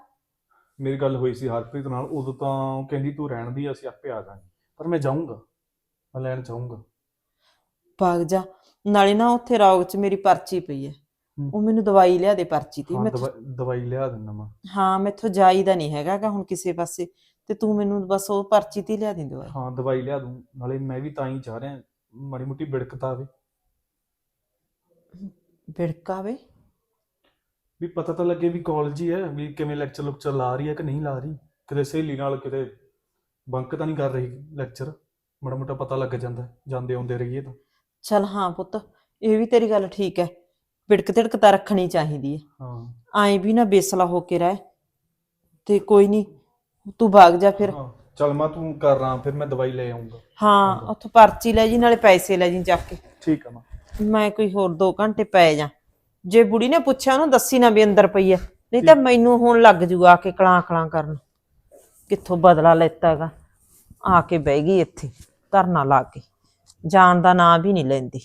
[SPEAKER 4] ਮੇਰੀ ਗੱਲ ਹੋਈ ਸੀ ਹਰਪ੍ਰੀਤ ਨਾਲ ਉਦੋਂ ਤਾਂ ਉਹ ਕਹਿੰਦੀ ਤੂੰ ਰਹਿਣ ਦੀ ਅਸੀਂ ਆਪੇ ਆ ਜਾਾਂਗੇ। ਪਰ ਮੈਂ ਜਾਊਂਗਾ। ਮੈਂ ਲੈਣ ਚਾਹੂੰਗਾ।
[SPEAKER 3] ਭਾਗ ਜਾ। ਨਾਲੇ ਨਾ ਉੱਥੇ ਰੌਗ 'ਚ ਮੇਰੀ ਪਰਚੀ ਪਈ ਹੈ
[SPEAKER 4] ਹੂੰ।
[SPEAKER 3] ਉਹ ਮੈਨੂੰ ਦਵਾਈ ਲਿਆ ਦੇ ਪਰਚੀ ਦੀ
[SPEAKER 4] ਹਾਂ
[SPEAKER 3] ਮੈਂ
[SPEAKER 4] ਦਵਾ- ਦਵਾਈ ਲਿਆ ਦਿੰਦਾ ਮੈਂ।
[SPEAKER 3] ਹਾਂ ਮੈਥੋਂ ਜਾਈਦਾ ਨਹੀਂ ਹੈਗਾ ਗਾ ਹੁਣ ਕਿਸੇ ਪਾਸੇ। ਤੇ ਤੂੰ ਮੈਨੂੰ ਬਸ ਉਹ ਪਰਚੀ ਤੇ ਹੀ ਲਿਆ ਦੀ ਦਵਾਈ।
[SPEAKER 4] ਹਾਂ ਦਵਾਈ ਲਿਆ ਦੂੰ। ਨਾਲੇ ਮੈਂ ਵੀ ਤਾਂ ਹੀ ਚਾਹ ਰਿਹਾ। ਮਾੜੀ ਮੁੱਟੀ ਬਿੜਕਤਾ ਆਵੇ।
[SPEAKER 3] ਬਿੜਕਾ ਵੇ
[SPEAKER 4] ਵੀ ਪਤਾ ਤਾਂ ਲੱਗੇ ਵੀ ਕਾਲਜ ਹੀ ਹੈ ਵੀ ਕਿਵੇਂ ਲੈਕਚਰ ਲੁਕਚਰ ਲਾ ਰਹੀ ਹੈ ਕਿ ਨਹੀਂ ਲਾ ਰਹੀ। ਕਿਤੇ ਸਹੇਲੀ ਨਾਲ ਕਿਤੇ ਬੰਕ ਤਾਂ ਨਹੀਂ ਕਰ ਰਹੀ ਲੈਕਚਰ ਮਾੜਾ ਮੋਟਾ ਪਤਾ ਲੱਗ ਜਾਂਦਾ ਹੈ, ਜਾਂਦੇ ਆਉਂਦੇ ਰਹੀਏ ਤਾਂ।
[SPEAKER 3] ਚਲ ਹਾਂ ਪੁੱਤ ਇਹ ਵੀ ਤੇਰੀ ਗੱਲ ਠੀਕ ਹੈ ਬਿੜਕ ਤਿੜਕ ਤਾਂ ਰੱਖਣੀ ਚਾਹੀਦੀ ਹੈ
[SPEAKER 4] ਹਾਂ।
[SPEAKER 3] ਐਂ ਵੀ ਨਾ ਬੇਸਲਾ ਹੋ ਕੇ ਰਹਿ। ਤੇ ਕੋਈ ਨਹੀਂ ਤੂੰ ਭਾਗ ਜਾ ਫਿਰ।
[SPEAKER 4] ਹਾਂ ਚੱਲ ਮੈਂ ਤੂੰ ਕਰ ਰਾਂ ਫਿਰ ਮੈਂ ਦਵਾਈ ਲੈ ਆਉਂਗਾ
[SPEAKER 3] ਹਾਂ ਉੱਥੋਂ ਪਰਚੀ ਲੈ ਜੀ ਨਾਲੇ ਪੈਸੇ ਲੈ ਜੀ ਚੱਕ ਕੇ।
[SPEAKER 4] ਠੀਕ ਆ ਮਾਂ।
[SPEAKER 3] ਮੈਂ ਕੋਈ ਹੋਰ 2 ਘੰਟੇ ਪੈ ਜਾ। ਜੇ ਬੁੜੀ ਨੇ ਪੁੱਛਿਆ ਉਹਨੂੰ ਦੱਸੀ ਨਾ ਵੀ ਅੰਦਰ ਪਈ ਐ। ਨਹੀਂ ਤਾਂ ਮੈਨੂੰ ਹੁਣ ਲੱਗ ਜੂਗਾ ਆ ਕੇ ਕਲਾਂ ਕਲਾਂ ਕਰਨ। ਕਿੱਥੋਂ ਬਦਲਾ ਲੈਤਾਗਾ। ਆ ਕੇ ਬਹਿ ਗਈ ਇੱਥੇ। ਧਰਨਾ ਲਾ ਕੇ। ਜਾਣ ਦਾ ਨਾਂ ਵੀ ਨਹੀਂ ਲੈਂਦੀ।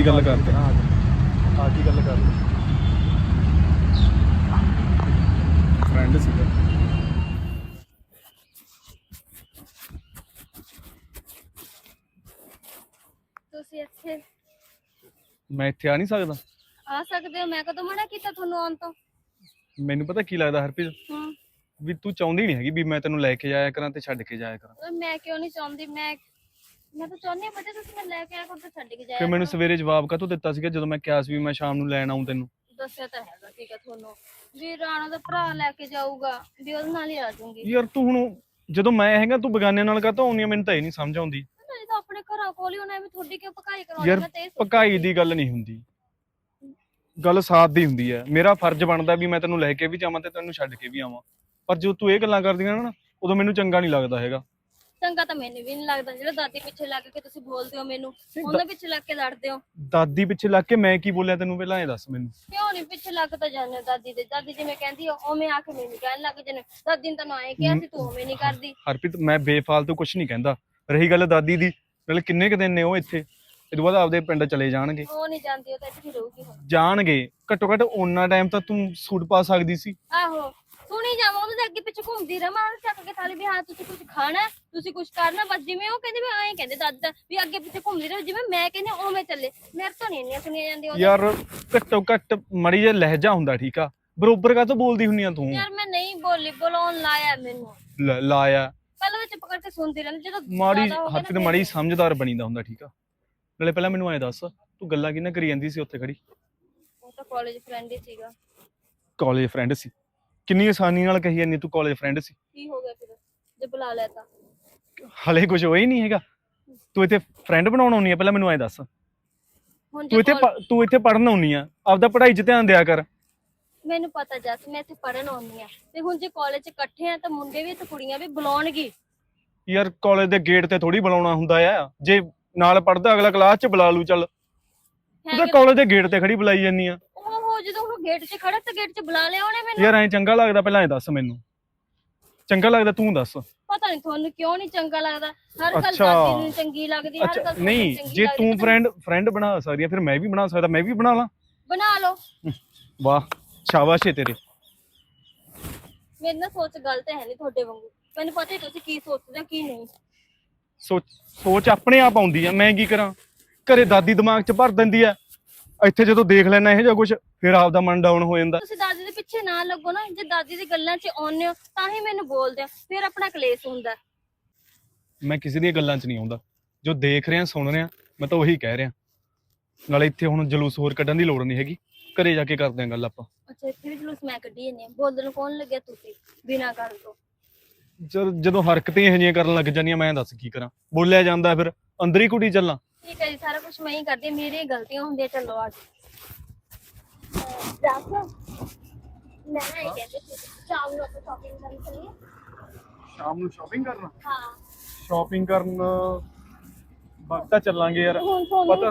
[SPEAKER 4] ਅੱਜ ਕੀ ਗੱਲ ਕਰਦੇ ਆ ਕੀ ਗੱਲ ਕਰਦੇ ਫਰੈਂਡ ਸੀਗਾ।
[SPEAKER 2] ਤੁਸੀਂ ਇੱਥੇ?
[SPEAKER 4] ਮੈਂ ਇੱਥੇ ਆ ਨਹੀਂ ਸਕਦਾ।
[SPEAKER 2] ਆ ਸਕਦੇ ਹੋ ਮੈਂ ਕਦੋਂ ਮਨਾ ਕੀਤਾ ਤੁਹਾਨੂੰ ਆਉਣ ਤੋਂ?
[SPEAKER 4] ਮੈਨੂੰ ਪਤਾ ਕੀ ਲੱਗਦਾ ਹਰਪ੍ਰੀਤ?
[SPEAKER 2] ਹੂੰ।
[SPEAKER 4] ਵੀ ਤੂੰ ਚਾਹੁੰਦੀ ਨਹੀਂ ਹੈਗੀ ਵੀ ਮੈਂ ਤੈਨੂੰ ਲੈ ਕੇ ਜਾਇਆ ਕਰਾਂ ਤੇ ਛੱਡ ਕੇ ਜਾਇਆ ਕਰਾਂ।
[SPEAKER 2] ਮੈਂ ਕਿਉਂ ਨਹੀਂ ਚਾਹੁੰਦੀ? ਮੈਂ ਮੈਂ ਤਾਂ ਚਾਹੁੰਦੀ ਹਾਂ ਬੇਟੇ ਤੁਸੀਂ ਮੈਨੂੰ ਲੈ ਕੇ ਆਇਆ ਕਰੋ ਤੇ ਛੱਡ ਕੇ ਜਾਇਆ
[SPEAKER 4] ਫਿਰ ਮੈਨੂੰ
[SPEAKER 2] ਕਰੋ।
[SPEAKER 4] ਸਵੇਰੇ ਜਵਾਬ ਕਾਹਤੋਂ ਦਿੱਤਾ ਸੀਗਾ ਜਦੋਂ ਮੈਂ ਕਿਹਾ ਸੀ ਵੀ ਮੈਂ ਸ਼ਾਮ ਨੂੰ ਲੈਣ ਆਉਂ ਤੈਨੂੰ?
[SPEAKER 2] ਦੱਸਿਆ ਤਾਂ ਹੈਗਾ ਠੀਕ ਹੈ ਤੁਹਾਨੂੰ। ਵੀ ਰਾਣਾ ਦਾ ਭਰਾ ਲੈ ਕੇ ਜਾਊਗਾ ਵੀ ਉਹਦੇ ਨਾਲ ਹੀ ਆ ਜਾਊਂਗੀ।
[SPEAKER 4] ਯਾਰ ਤੂੰ ਹੁਣ ਜਦੋਂ ਮੈਂ ਹੈਗਾ ਤੂੰ ਬਗਾਨਿਆਂ ਨਾਲ ਕਾਹਤੋਂ ਆਉਣੀ ਆ ਮੈਨੂੰ ਤਾਂ ਇਹ ਨਹੀਂ ਸਮਝ ਆਉਂਦੀ।
[SPEAKER 2] ਨਹੀਂ ਤਾਂ ਆਪਣੇ ਘਰਾਂ ਕੋਲ ਹੀ ਹੋਣਾ ਐਵੇਂ ਤੁਹਾਡੀ ਕਿਉਂ ਪਕਾਈ ਕਰਾਉਣੀ
[SPEAKER 4] ਯਾਰ
[SPEAKER 2] ਮੈਂ ਤਾਂ ਇਹ
[SPEAKER 4] ਦੀ ਗੱਲ ਨਹੀਂ ਹੁੰਦੀ। ਗੱਲ ਸਾਥ ਦੀ ਹੁੰਦੀ ਹੈ। ਮੇਰਾ ਫਰਜ਼ ਬਣਦਾ ਵੀ ਮੈਂ ਤੈਨੂੰ ਲੈ ਕੇ ਵੀ ਜਾਵਾਂ ਤੇ ਤੈਨੂੰ ਛੱਡ ਕੇ ਵੀ ਆਵਾਂ। ਪਰ ਜਦੋਂ ਤੂੰ ਇਹ ਗੱਲਾਂ ਕਰਦੀਆਂ ਨਾ ਉਦੋਂ ਮੈਨੂੰ ਚੰਗਾ ਨਹੀਂ ਲੱਗਦਾ ਹੈਗਾ।
[SPEAKER 2] ਚੰਗਾ ਤਾਂ ਮੈਨੂੰ ਵੀ ਨਹੀਂ ਲੱਗਦਾ ਜਿਹੜਾ ਦਾਦੀ ਪਿੱਛੇ ਲੱਗ ਕੇ ਤੁਸੀਂ ਬੋਲਦੇ ਹੋ ਮੈਨੂੰ। ਉਹਨਾਂ ਪਿੱਛੇ ਲੱਗ ਕੇ ਲੜਦੇ ਹੋ।
[SPEAKER 4] ਦਾਦੀ ਪਿੱਛੇ ਲੱਗ ਕੇ ਮੈਂ ਕੀ ਬੋਲਿਆ ਤੈਨੂੰ ਪਹਿਲਾਂ ਇਹ ਦੱਸ ਮੈਨੂੰ।
[SPEAKER 2] ਕਿਉਂ ਨਹੀਂ ਪਿੱਛੇ ਲੱਗ ਤਾਂ ਜਾਂਦੇ ਹੋ ਦਾਦੀ ਦੇ? ਦਾਦੀ ਜਿਵੇਂ ਕਹਿੰਦੀ ਆ ਉਵੇਂ ਆ ਕੇ ਮੈਨੂੰ ਕਹਿਣ ਲੱਗ ਜਾਂਦੇ ਦਾਦੀ ਨੇ ਤਾਂ ਆਏ ਕਿਹਾ ਸੀ ਤੂੰ ਉਵੇਂ ਨਹੀਂ ਕਰਦੀ।
[SPEAKER 4] ਹਰਪ੍ਰੀਤ ਮੈਂ ਬੇਫਾਲਤੂ ਕੁਝ ਨਹੀਂ ਕਹਿੰਦਾ। ਰਹੀ ਗੱਲ ਦਾਦੀ ਦੀ ਨਾਲੇ ਕਿੰਨੇ ਕੁ ਦਿਨ ਨੇ ਉਹ ਇੱਥੇ। ਇਹ ਤੋਂ ਬਾਅਦ ਆਪਦੇ ਪਿੰਡ ਚਲੇ ਜਾਣਗੇ।
[SPEAKER 2] ਉਹ ਨਹੀਂ ਜਾਂਦੀ ਉਹ ਤਾਂ ਇੱਥੇ ਹੀ ਰਹੂਗੀ ਹੁਣ।
[SPEAKER 4] ਜਾਣਗੇ। ਘੱਟੋ ਘੱਟ ਓਨਾ ਟਾਈਮ ਤਾਂ ਤੂੰ ਸੂਟ ਪਾ ਸਕਦੀ ਸੀ।
[SPEAKER 2] ਆਹੋ। ਸੁਣੀ ਜਾਵਾਂ ਉਹਦੇ ਅੱਗੇ ਪਿੱਛੇ ਘੁੰਮਦੀ ਰਹਾਂ ਉਹਨੂੰ ਚੱਕ ਕੇ ਥਾਲੀ ਵੀ ਹਾਂ ਤੁਸੀਂ ਕੁਝ ਖਾਣਾ ਤੁਸੀਂ ਕੁਝ ਕਰਨਾ ਬਸ ਜਿਵੇਂ ਉਹ ਕਹਿੰਦੇ ਵੀ ਐਂ ਕਹਿੰਦੇ ਦਾਦਾ ਵੀ ਅੱਗੇ ਪਿੱਛੇ ਘੁੰਮਦੀ ਰਹੋ ਜਿਵੇਂ ਮੈਂ ਕਹਿੰਦੀ ਉਵੇਂ ਚੱਲੇ। ਮੇਰੇ ਤੋਂ ਨਹੀਂ ਇੰਨੀਆਂ ਸੁਣੀਆਂ ਜਾਂਦੀਆਂ ਉਹਦੇ।
[SPEAKER 4] ਯਾਰ ਘੱਟੋ ਘੱਟ ਮੜੀ ਜਿਹਾ ਲਹਿਜਾ ਹੁੰਦਾ ਠੀਕ ਆ? ਬਰੋਬਰ ਕਾ ਬੋਲਦੀ ਹੁੰਨੀ ਆ ਤੂੰ?
[SPEAKER 2] ਯਾਰ ਮੈਂ ਨਹੀਂ ਬੋਲੀ ਬੁਲਾਉਣ ਲਾਇਆ ਮੈਨੂੰ।
[SPEAKER 4] ਲ- ਲਾਇਆ।
[SPEAKER 2] ਪਹਿਲਾਂ ਮੈਂ ਚੁੱਪ ਕਰਕੇ ਸੁਣਦੀ ਰਹਿੰਦੀ ਜਦੋਂ
[SPEAKER 4] ਮਾੜੀ
[SPEAKER 2] ਜ਼ਿਆਦਾ ਹੋ ਗਿਆ
[SPEAKER 4] ਹੱਥ ਤੇ ਮਾੜੀ
[SPEAKER 2] ਫਿਰ-
[SPEAKER 4] ਸਮਝਦਾਰ ਬਣੀਦਾ ਹੁੰਦਾ ਠੀਕ ਆ? ਨਾਲੇ ਪਹਿਲਾਂ ਮੈਨੂੰ ਐ ਦੱਸ ਤੂੰ ਗੱਲਾਂ ਕਿੰਨਾ ਕਰੀ ਜਾਂਦੀ ਸੀ ਉੱਥੇ ਖੜੀ?
[SPEAKER 2] ਉਹ ਤਾਂ ਕਾਲਜ ਫਰੈਂਡ ਹੀ ਸੀਗਾ।
[SPEAKER 4] ਕਾਲਜ ਫਰੈਂਡ ਸੀ। ਕਿੰਨੀ ਆਸਾਨੀ ਨਾਲ ਕਹੀ ਜਾਂਦੀ ਤੂੰ ਕਾਲਜ ਫਰੈਂਡ ਸੀ।
[SPEAKER 2] ਕੀ ਹੋ ਗਿਆ ਫਿਰ? ਜੇ ਬੁਲਾ ਲਿਆ ਤਾਂ।
[SPEAKER 4] ਹਲੇ ਕੁਝ ਹੋਇਆ ਹੀ ਨਹੀਂ ਹੈਗਾ। ਤੂੰ ਇੱਥੇ ਫਰੈਂਡ ਬਣਾਉਣ ਆਉਣੀ ਆ ਪਹਿਲਾਂ ਮੈਨੂੰ ਐ ਦੱਸ।
[SPEAKER 2] ਹੁਣ
[SPEAKER 4] ਤੂੰ
[SPEAKER 2] ਜੇ
[SPEAKER 4] ਇੱਥੇ ਪ- ਤੂੰ ਇੱਥੇ ਪੜਨ ਆਉਣੀ ਆ ਆਪਦਾ ਪੜ੍ਹਾਈ 'ਚ ਧਿਆਨ ਦਿਆ ਕਰ।
[SPEAKER 2] ਮੈਨੂੰ ਪਤਾ ਜੱਸ ਮੈਂ ਇੱਥੇ ਪੜਨ ਆਉਂਦੀ ਆ। ਤੇ ਹੁਣ ਜੇ ਕਾਲਜ 'ਚ ਇਕੱਠੇ ਆ ਤਾਂ ਮੁੰਡੇ ਵੀ ਤੇ ਕੁੜੀਆਂ ਵੀ ਬੁਲਾਉਣਗੇ।
[SPEAKER 4] ਯਾਰ ਕਾਲਜ ਦੇ ਗੇਟ ਤੇ ਥੋੜੀ ਬੁਲਾਉਣਾ ਹੁੰਦਾ ਆ। ਜੇ ਨਾਲ ਪੜਦਾ ਅਗਲਾ ਕਲਾਸ 'ਚ ਬੁਲਾ ਲੂ ਚੱਲ। ਤੂੰ ਤਾਂ ਕਾਲਜ ਦੇ ਗੇਟ ਤੇ ਖੜੀ ਬੁਲਾਈ ਜਾਂਦੀ ਆ।
[SPEAKER 2] ਉਹ ਜਦੋਂ ਉਹ ਗੇਟ 'ਚ ਖੜਾ ਤਾਂ ਗੇਟ 'ਚ ਬੁਲਾ ਲਿਆ ਉਹਨੇ ਮੈਨੂੰ।
[SPEAKER 4] ਯਾਰ ਐ ਚੰਗਾ ਲੱਗਦਾ ਪਹਿਲਾਂ ਐ ਦੱਸ ਮੈਨੂੰ। ਚੰਗਾ ਲੱਗਦਾ ਤੂੰ ਦੱਸ।
[SPEAKER 2] ਪਤਾ ਨਹੀਂ ਤੁਹਾਨੂੰ ਕਿਉਂ ਨਹੀਂ ਚੰਗਾ ਲੱਗਦਾ। ਹਰ ਗੱਲ
[SPEAKER 4] ਅੱਛਾ।
[SPEAKER 2] ਦਾਦੀ ਨੂੰ ਚੰਗੀ ਲੱਗਦੀ ਹਰ
[SPEAKER 4] ਅੱਛਾ
[SPEAKER 2] ਗੱਲ ਤੁਹਾਨੂੰ
[SPEAKER 4] ਨਹੀਂ
[SPEAKER 2] ਚੰਗੀ
[SPEAKER 4] ਜੇ
[SPEAKER 2] ਲੱਗਦੀ,
[SPEAKER 4] ਤੂੰ ਫਰੈਂਡ ਫਰੈਂਡ ਬਣਾ ਸਕਦੀ ਆ ਫਿਰ ਮੈਂ ਵੀ ਬਣਾ ਸਕਦਾ ਮੈਂ ਵੀ ਬਣਾ ਲਾਂ।
[SPEAKER 2] ਬਣਾ ਲਓ।
[SPEAKER 4] ਵਾਹ ਸ਼ਾਬਾਸ਼ ਏ ਤੇਰੇ।
[SPEAKER 2] ਮੇਰੀ ਨਾ ਸੋਚ ਗਲਤ ਹੈ ਨਹੀਂ ਤੁਹਾਡੇ ਵਾਂਗੂ। ਮੈਨੂੰ ਪਤਾ ਹੀ ਤੁਸੀਂ ਕੀ ਸੋਚਦੇ ਹੋ ਕੀ ਨਹੀਂ।
[SPEAKER 4] ਸੋਚ ਸੋਚ ਆਪਣੇ ਆਪ ਆਉਂਦੀ ਆ ਮੈਂ ਕੀ ਕਰਾਂ? ਘਰੇ ਦਾਦੀ ਦਿਮਾਗ 'ਚ ਭਰ ਦਿੰਦੀ ਆ। ਇੱਥੇ ਜਦੋਂ ਦੇਖ ਲੈਣਾ ਇਹ ਜਾਂ ਕੁਝ ਫਿਰ ਆਪਦਾ ਮਨ ਡਾਊਨ ਹੋ ਜਾਂਦਾ।
[SPEAKER 2] ਤੁਸੀਂ ਦਾਦੀ ਦੇ ਪਿੱਛੇ ਨਾ ਲੱਗੋ ਨਾ ਜੇ ਦਾਦੀ ਦੀ ਗੱਲਾਂ 'ਚ ਆਉਂਦੇ ਹੋ ਤਾਂ ਹੀ ਮੈਨੂੰ ਬੋਲਦੇ ਹੋ ਫਿਰ ਆਪਣਾ ਕਲੇਸ਼ ਹੁੰਦਾ।
[SPEAKER 4] ਮੈਂ ਕਿਸੇ ਦੀਆਂ ਗੱਲਾਂ 'ਚ ਨਹੀਂ ਆਉਂਦਾ। ਜੋ ਦੇਖ ਰਿਹਾ ਸੁਣ ਰਿਹਾ ਮੈਂ ਤਾਂ ਉਹੀ ਕਹਿ ਰਿਹਾ। ਨਾਲੇ ਇੱਥੇ ਹੁਣ ਜਲੂਸ ਹੋਰ ਕੱਢਣ ਦੀ ਲੋੜ ਨਹੀਂ ਹੈਗੀ। ਘਰੇ ਜਾ ਕੇ ਕਰਦੇ ਆਂ ਗੱਲ ਆਪਾਂ।
[SPEAKER 2] ਅੱਛਾ ਇੱਥੇ ਵੀ ਜਲੂਸ ਮੈਂ ਕੱਢੀ ਜਾਂਦੀ ਹਾਂ। ਬੋਲਣ ਨੂੰ ਕੌਣ ਲੱਗਿਆ ਤੁਸੀਂ ਬਿਨਾਂ ਗੱਲ ਤੋਂ?
[SPEAKER 4] ਜਦ ਜਦੋਂ ਹਰਕਤਾਂ ਇਹੋ ਜਿਹੀਆਂ ਕਰਨ ਲੱਗ ਜਾਂਦੀਆਂ ਮੈਂ ਦੱਸ ਕੀ ਕਰਾਂ? ਬੋਲਿਆ ਜਾਂਦਾ ਫਿਰ ਅੰਦਰ ਹੀ ਕੁੜੀ ਚੱਲਾਂ।
[SPEAKER 2] ਠੀਕ ਹੈ ਜੀ ਸਾਰਾ ਕੁਝ ਮੈਂ ਹੀ ਕਰਦੀ ਹੀ ਗਲਤੀਆਂ ਹੁੰਦੀਆਂ ਚਲੋ ਆ ਜਾਓ। ਮੈਂ ਇਹ ਕਹਿੰਦੀ ਸੀ ਸ਼ਾਮ ਨੂੰ ਆਪਾਂ ਸ਼ਾਪਿੰਗ ਕਰਨ ਚੱਲੀਏ।
[SPEAKER 4] ਸ਼ਾਮ ਨੂੰ ਸ਼ਾਪਿੰਗ ਕਰਨਾ?
[SPEAKER 2] ਹਾਂ।
[SPEAKER 4] ਸ਼ਾਪਿੰਗ ਕਰਨ ਵਕਤਾ ਚੱਲਾਂਗੇ ਯਾਰ।
[SPEAKER 2] ਹੁਣ ਤੁਹਾਨੂੰ
[SPEAKER 4] ਪਤਾ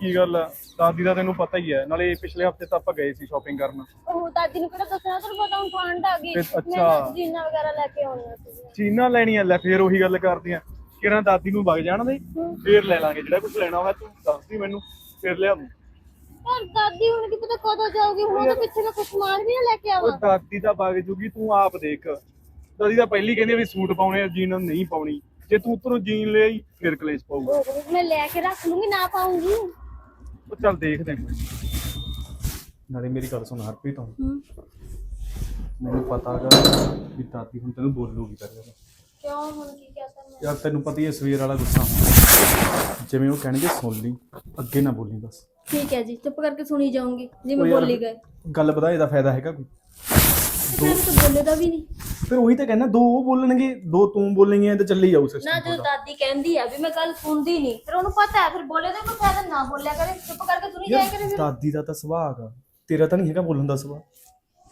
[SPEAKER 4] ਕੀ ਗੱਲ ਆ? ਦਾਦੀ ਦਾ ਤੈਨੂੰ ਪਤਾ ਹੀ ਹੈ ਨਾਲੇ ਪਿਛਲੇ ਹਫ਼ਤੇ ਤਾਂ ਆਪਾਂ ਗਏ ਸੀ ਸ਼ਾਪਿੰਗ ਕਰਨ।
[SPEAKER 2] ਉਹ ਦਾਦੀ ਨੂੰ ਕਿਹੜਾ ਦੱਸਣਾ ਤੁਹਾਨੂੰ ਪਤਾ ਹੁਣ ਠੰਡ ਆ ਗਈ।
[SPEAKER 4] ਫਿਰ ਅੱਛਾ।
[SPEAKER 2] ਮੈਂ ਜੀਨਾ ਵਗੈਰਾ ਲੈ ਕੇ ਆਉਣਾ ਸੀ
[SPEAKER 4] ਚੀਨਾ ਲੈਣੀਆਂ ਲੈ ਫੇਰ ਉਹੀ ਗੱਲ ਕਰਦੀਆਂ। ਕਿਰਾਂ ਦਾਦੀ ਨੂੰ ਵਗ ਜਾਣ ਦੇ ਫੇਰ ਲੈ ਲਾਂਗੇ। ਜਿਹੜਾ ਕੁਝ ਲੈਣਾ ਹੋਇਆ ਤੂੰ ਦੱਸਦੀ ਮੈਨੂੰ ਫੇਰ ਲਿਆ ਦੂੰ।
[SPEAKER 2] ਪਰ ਦਾਦੀ ਹੁਣ ਕੀ ਪਤਾ ਕਦੋਂ ਜਾਊਗੀ ਹੁਣ ਉਹਦੇ ਪਿੱਛੇ ਮੈਂ ਕੁਝ ਸਮਾਨ ਵੀ ਨਾ ਲੈ ਕੇ ਆਵਾਂ।
[SPEAKER 4] ਉਹ ਦਾਦੀ ਦਾ ਵਗ ਜੂਗੀ ਤੂੰ ਆਪ ਦੇਖ। ਦਾਦੀ ਤਾਂ ਪਹਿਲੀ ਕਹਿੰਦੀ ਆ ਵੀ ਸੂਟ ਪਾਉਣੇ ਆ ਜੀਨ ਨਹੀਂ ਪਾਉਣੀ। ਜੇ ਤੂੰ ਉੱਧਰੋਂ ਜੀਨ ਲੈ ਆਈ ਫੇਰ ਕਲੇਸ਼ ਪਾਊਗਾ।
[SPEAKER 2] ਮੈਂ ਲੈ ਕੇ ਰੱਖ ਲੂੰਗੀ ਨਾ ਪਾਉਂਗੀ।
[SPEAKER 4] ਉਹ ਚੱਲ ਦੇਖਦੇ ਆਂ ਨਾਲੇ ਮੇਰੀ ਗੱਲ ਸੁਣ ਹਰਪ੍ਰੀਤ ਹੁਣ। ਮੈਨੂੰ ਪਤਾ ਹੈਗਾ ਵੀ ਦਾਦੀ ਹੁਣ ਤੈਨੂੰ ਬੋਲੂਗੀ ਪਹਿਲਾਂ।
[SPEAKER 2] ਕਿਉਂ ਹੁਣ ਕੀ ਕਹਤਾ ਮੈਂ?
[SPEAKER 4] ਯਾਰ ਤੈਨੂੰ ਪਤਾ ਹੀ ਹੈ ਸਵੇਰ ਵਾਲਾ ਗੁੱਸਾ ਹੁੰਦਾ। ਜਿਵੇਂ ਉਹ ਕਹਿਣਗੇ ਸੁਣ ਲਈ ਅੱਗੇ ਨਾ ਬੋਲੀ ਬਸ।
[SPEAKER 2] ਠੀਕ ਹੈ ਜੀ ਚੁੱਪ ਕਰਕੇ ਸੁਣੀ
[SPEAKER 4] ਉਹ
[SPEAKER 2] ਜਿਵੇਂ ਬੋਲੀ ਗਏ।
[SPEAKER 4] ਗੱਲ ਵਧਾਏ ਦਾ ਫਾਇਦਾ ਹੈਗਾ ਕੋਈ?
[SPEAKER 2] ਤੇ ਤਾਂ ਬੋਲੇ ਦਾ ਵੀ ਨਹੀਂ।
[SPEAKER 4] ਫਿਰ ਉਹੀ ਤਾਂ ਕਹਿੰਦਾ ਦੋ ਉਹ ਬੋਲਣਗੇ ਦੋ ਤੂੰ ਬੋਲੇਂਗੇ ਤਾਂ ਚੱਲੀ ਜਾਊ
[SPEAKER 2] ਨਾ
[SPEAKER 4] ਸਿਸਟਮ
[SPEAKER 2] ਜਦੋਂ ਦਾਦੀ ਕਹਿੰਦੀ ਆ ਵੀ ਮੈਂ ਗੱਲ ਸੁਣਦੀ ਨਹੀਂ ਫਿਰ ਉਹਨੂੰ ਪਤਾ ਹੈ ਫਿਰ ਬੋਲੇ ਦਾ ਕੋਈ ਫਾਇਦਾ ਨਾ ਬੋਲਿਆ ਕਰੇ ਚੁੱਪ ਕਰਕੇ ਸੁਣੀ ਜਾਇਆ ਕਰੇ ਫਿਰ।
[SPEAKER 4] ਦਾਦੀ ਦਾ ਤਾਂ ਸੁਭਾਅ ਹੈਗਾ। ਤੇਰਾ ਤਾਂ ਨਹੀਂ ਹੈਗਾ ਬੋਲਣ ਦਾ ਸੁਭਾਅ।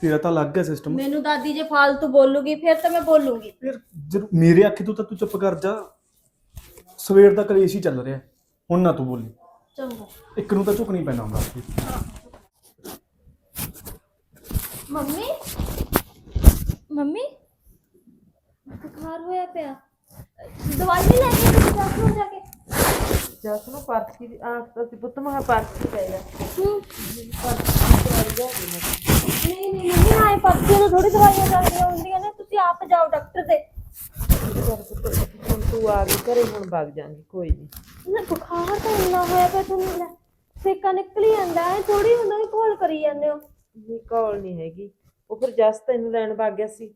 [SPEAKER 4] ਤੇਰਾ ਤਾਂ ਅਲੱਗ ਹੈ ਸਿਸਟਮ
[SPEAKER 2] ਮੈਨੂੰ ਦਾਦੀ ਜੇ ਫਾਲਤੂ ਬੋਲੂਗੀ ਫਿਰ ਤਾਂ ਮੈਂ ਬੋਲੂਗੀ।
[SPEAKER 4] ਫਿਰ ਜਦੋਂ ਮੇਰੇ ਆਖੇ ਤੋਂ ਤਾਂ ਤੂੰ ਚੁੱਪ ਕਰ ਜਾ। ਸਵੇਰ ਦਾ ਕਲੇਸ਼ ਹੀ ਚੱਲ ਰਿਹਾ। ਹੁਣ ਨਾ ਤੂੰ ਬੋਲੀ।
[SPEAKER 2] ਚੰਗਾ।
[SPEAKER 4] ਇੱਕ ਨੂੰ ਤਾਂ ਝੁਕਣੀ ਪੈਣਾ ਹੁੰਦਾ।
[SPEAKER 2] ਮੰਮੀ? ਮੰਮੀ? ਬੁਖਾਰ ਹੋਇਆ ਪਿਆ। ਦਵਾਈ ਨਹੀਂ ਲੈ ਕੇ ਤੁਸੀਂ ਡਾਕਟਰ ਜਾ ਕੇ?
[SPEAKER 3] ਜਸ ਨੂੰ ਪਰਚੀ ਦੀ ਆਖ ਤਾਂ ਸੀ ਪੁੱਤ ਮਹਾ ਪਰਚੀ ਚਾਹੀਦਾ।
[SPEAKER 2] ਹੂੰ? ਨਹੀਂ ਨਹੀਂ ਮੰਮੀ ਆਏ ਪਰਚੇ ਨੂੰ ਥੋੜੀ ਦਵਾਈਆਂ ਚੱਲਦੀਆਂ ਹੁੰਦੀਆਂ ਨੇ ਤੁਸੀਂ ਆਪ ਜਾਓ ਡਾਕਟਰ ਦੇ।
[SPEAKER 3] ਚੱਲ ਪੁੱਤ ਹੁਣ ਤੂੰ ਆ ਗਈ ਘਰੇ ਹੁਣ ਵਗ ਜਾਾਂਗੇ ਕੋਈ ਨਹੀਂ।
[SPEAKER 2] ਨਾ ਬੁਖਾਰ ਤਾਂ ਇੰਨਾ ਹੋਇਆ ਪਿਆ ਤੁਹਾਨੂੰ ਲੈ। ਸੇਕਾ ਨਿਕਲੀ ਜਾਂਦਾ ਹੈ ਥੋੜੀ ਹੁੰਦਾ ਵੀ ਘੋਲ ਕਰੀ ਜਾਂਦੇ ਹੋ।
[SPEAKER 3] ਨਹੀਂ ਕਾਲ ਨਹੀਂ ਹੈਗੀ। ਉਹ ਫਿਰ ਜਸ ਤੈਨੂੰ ਲੈਣ ਵਗ ਗਿਆ ਸੀ।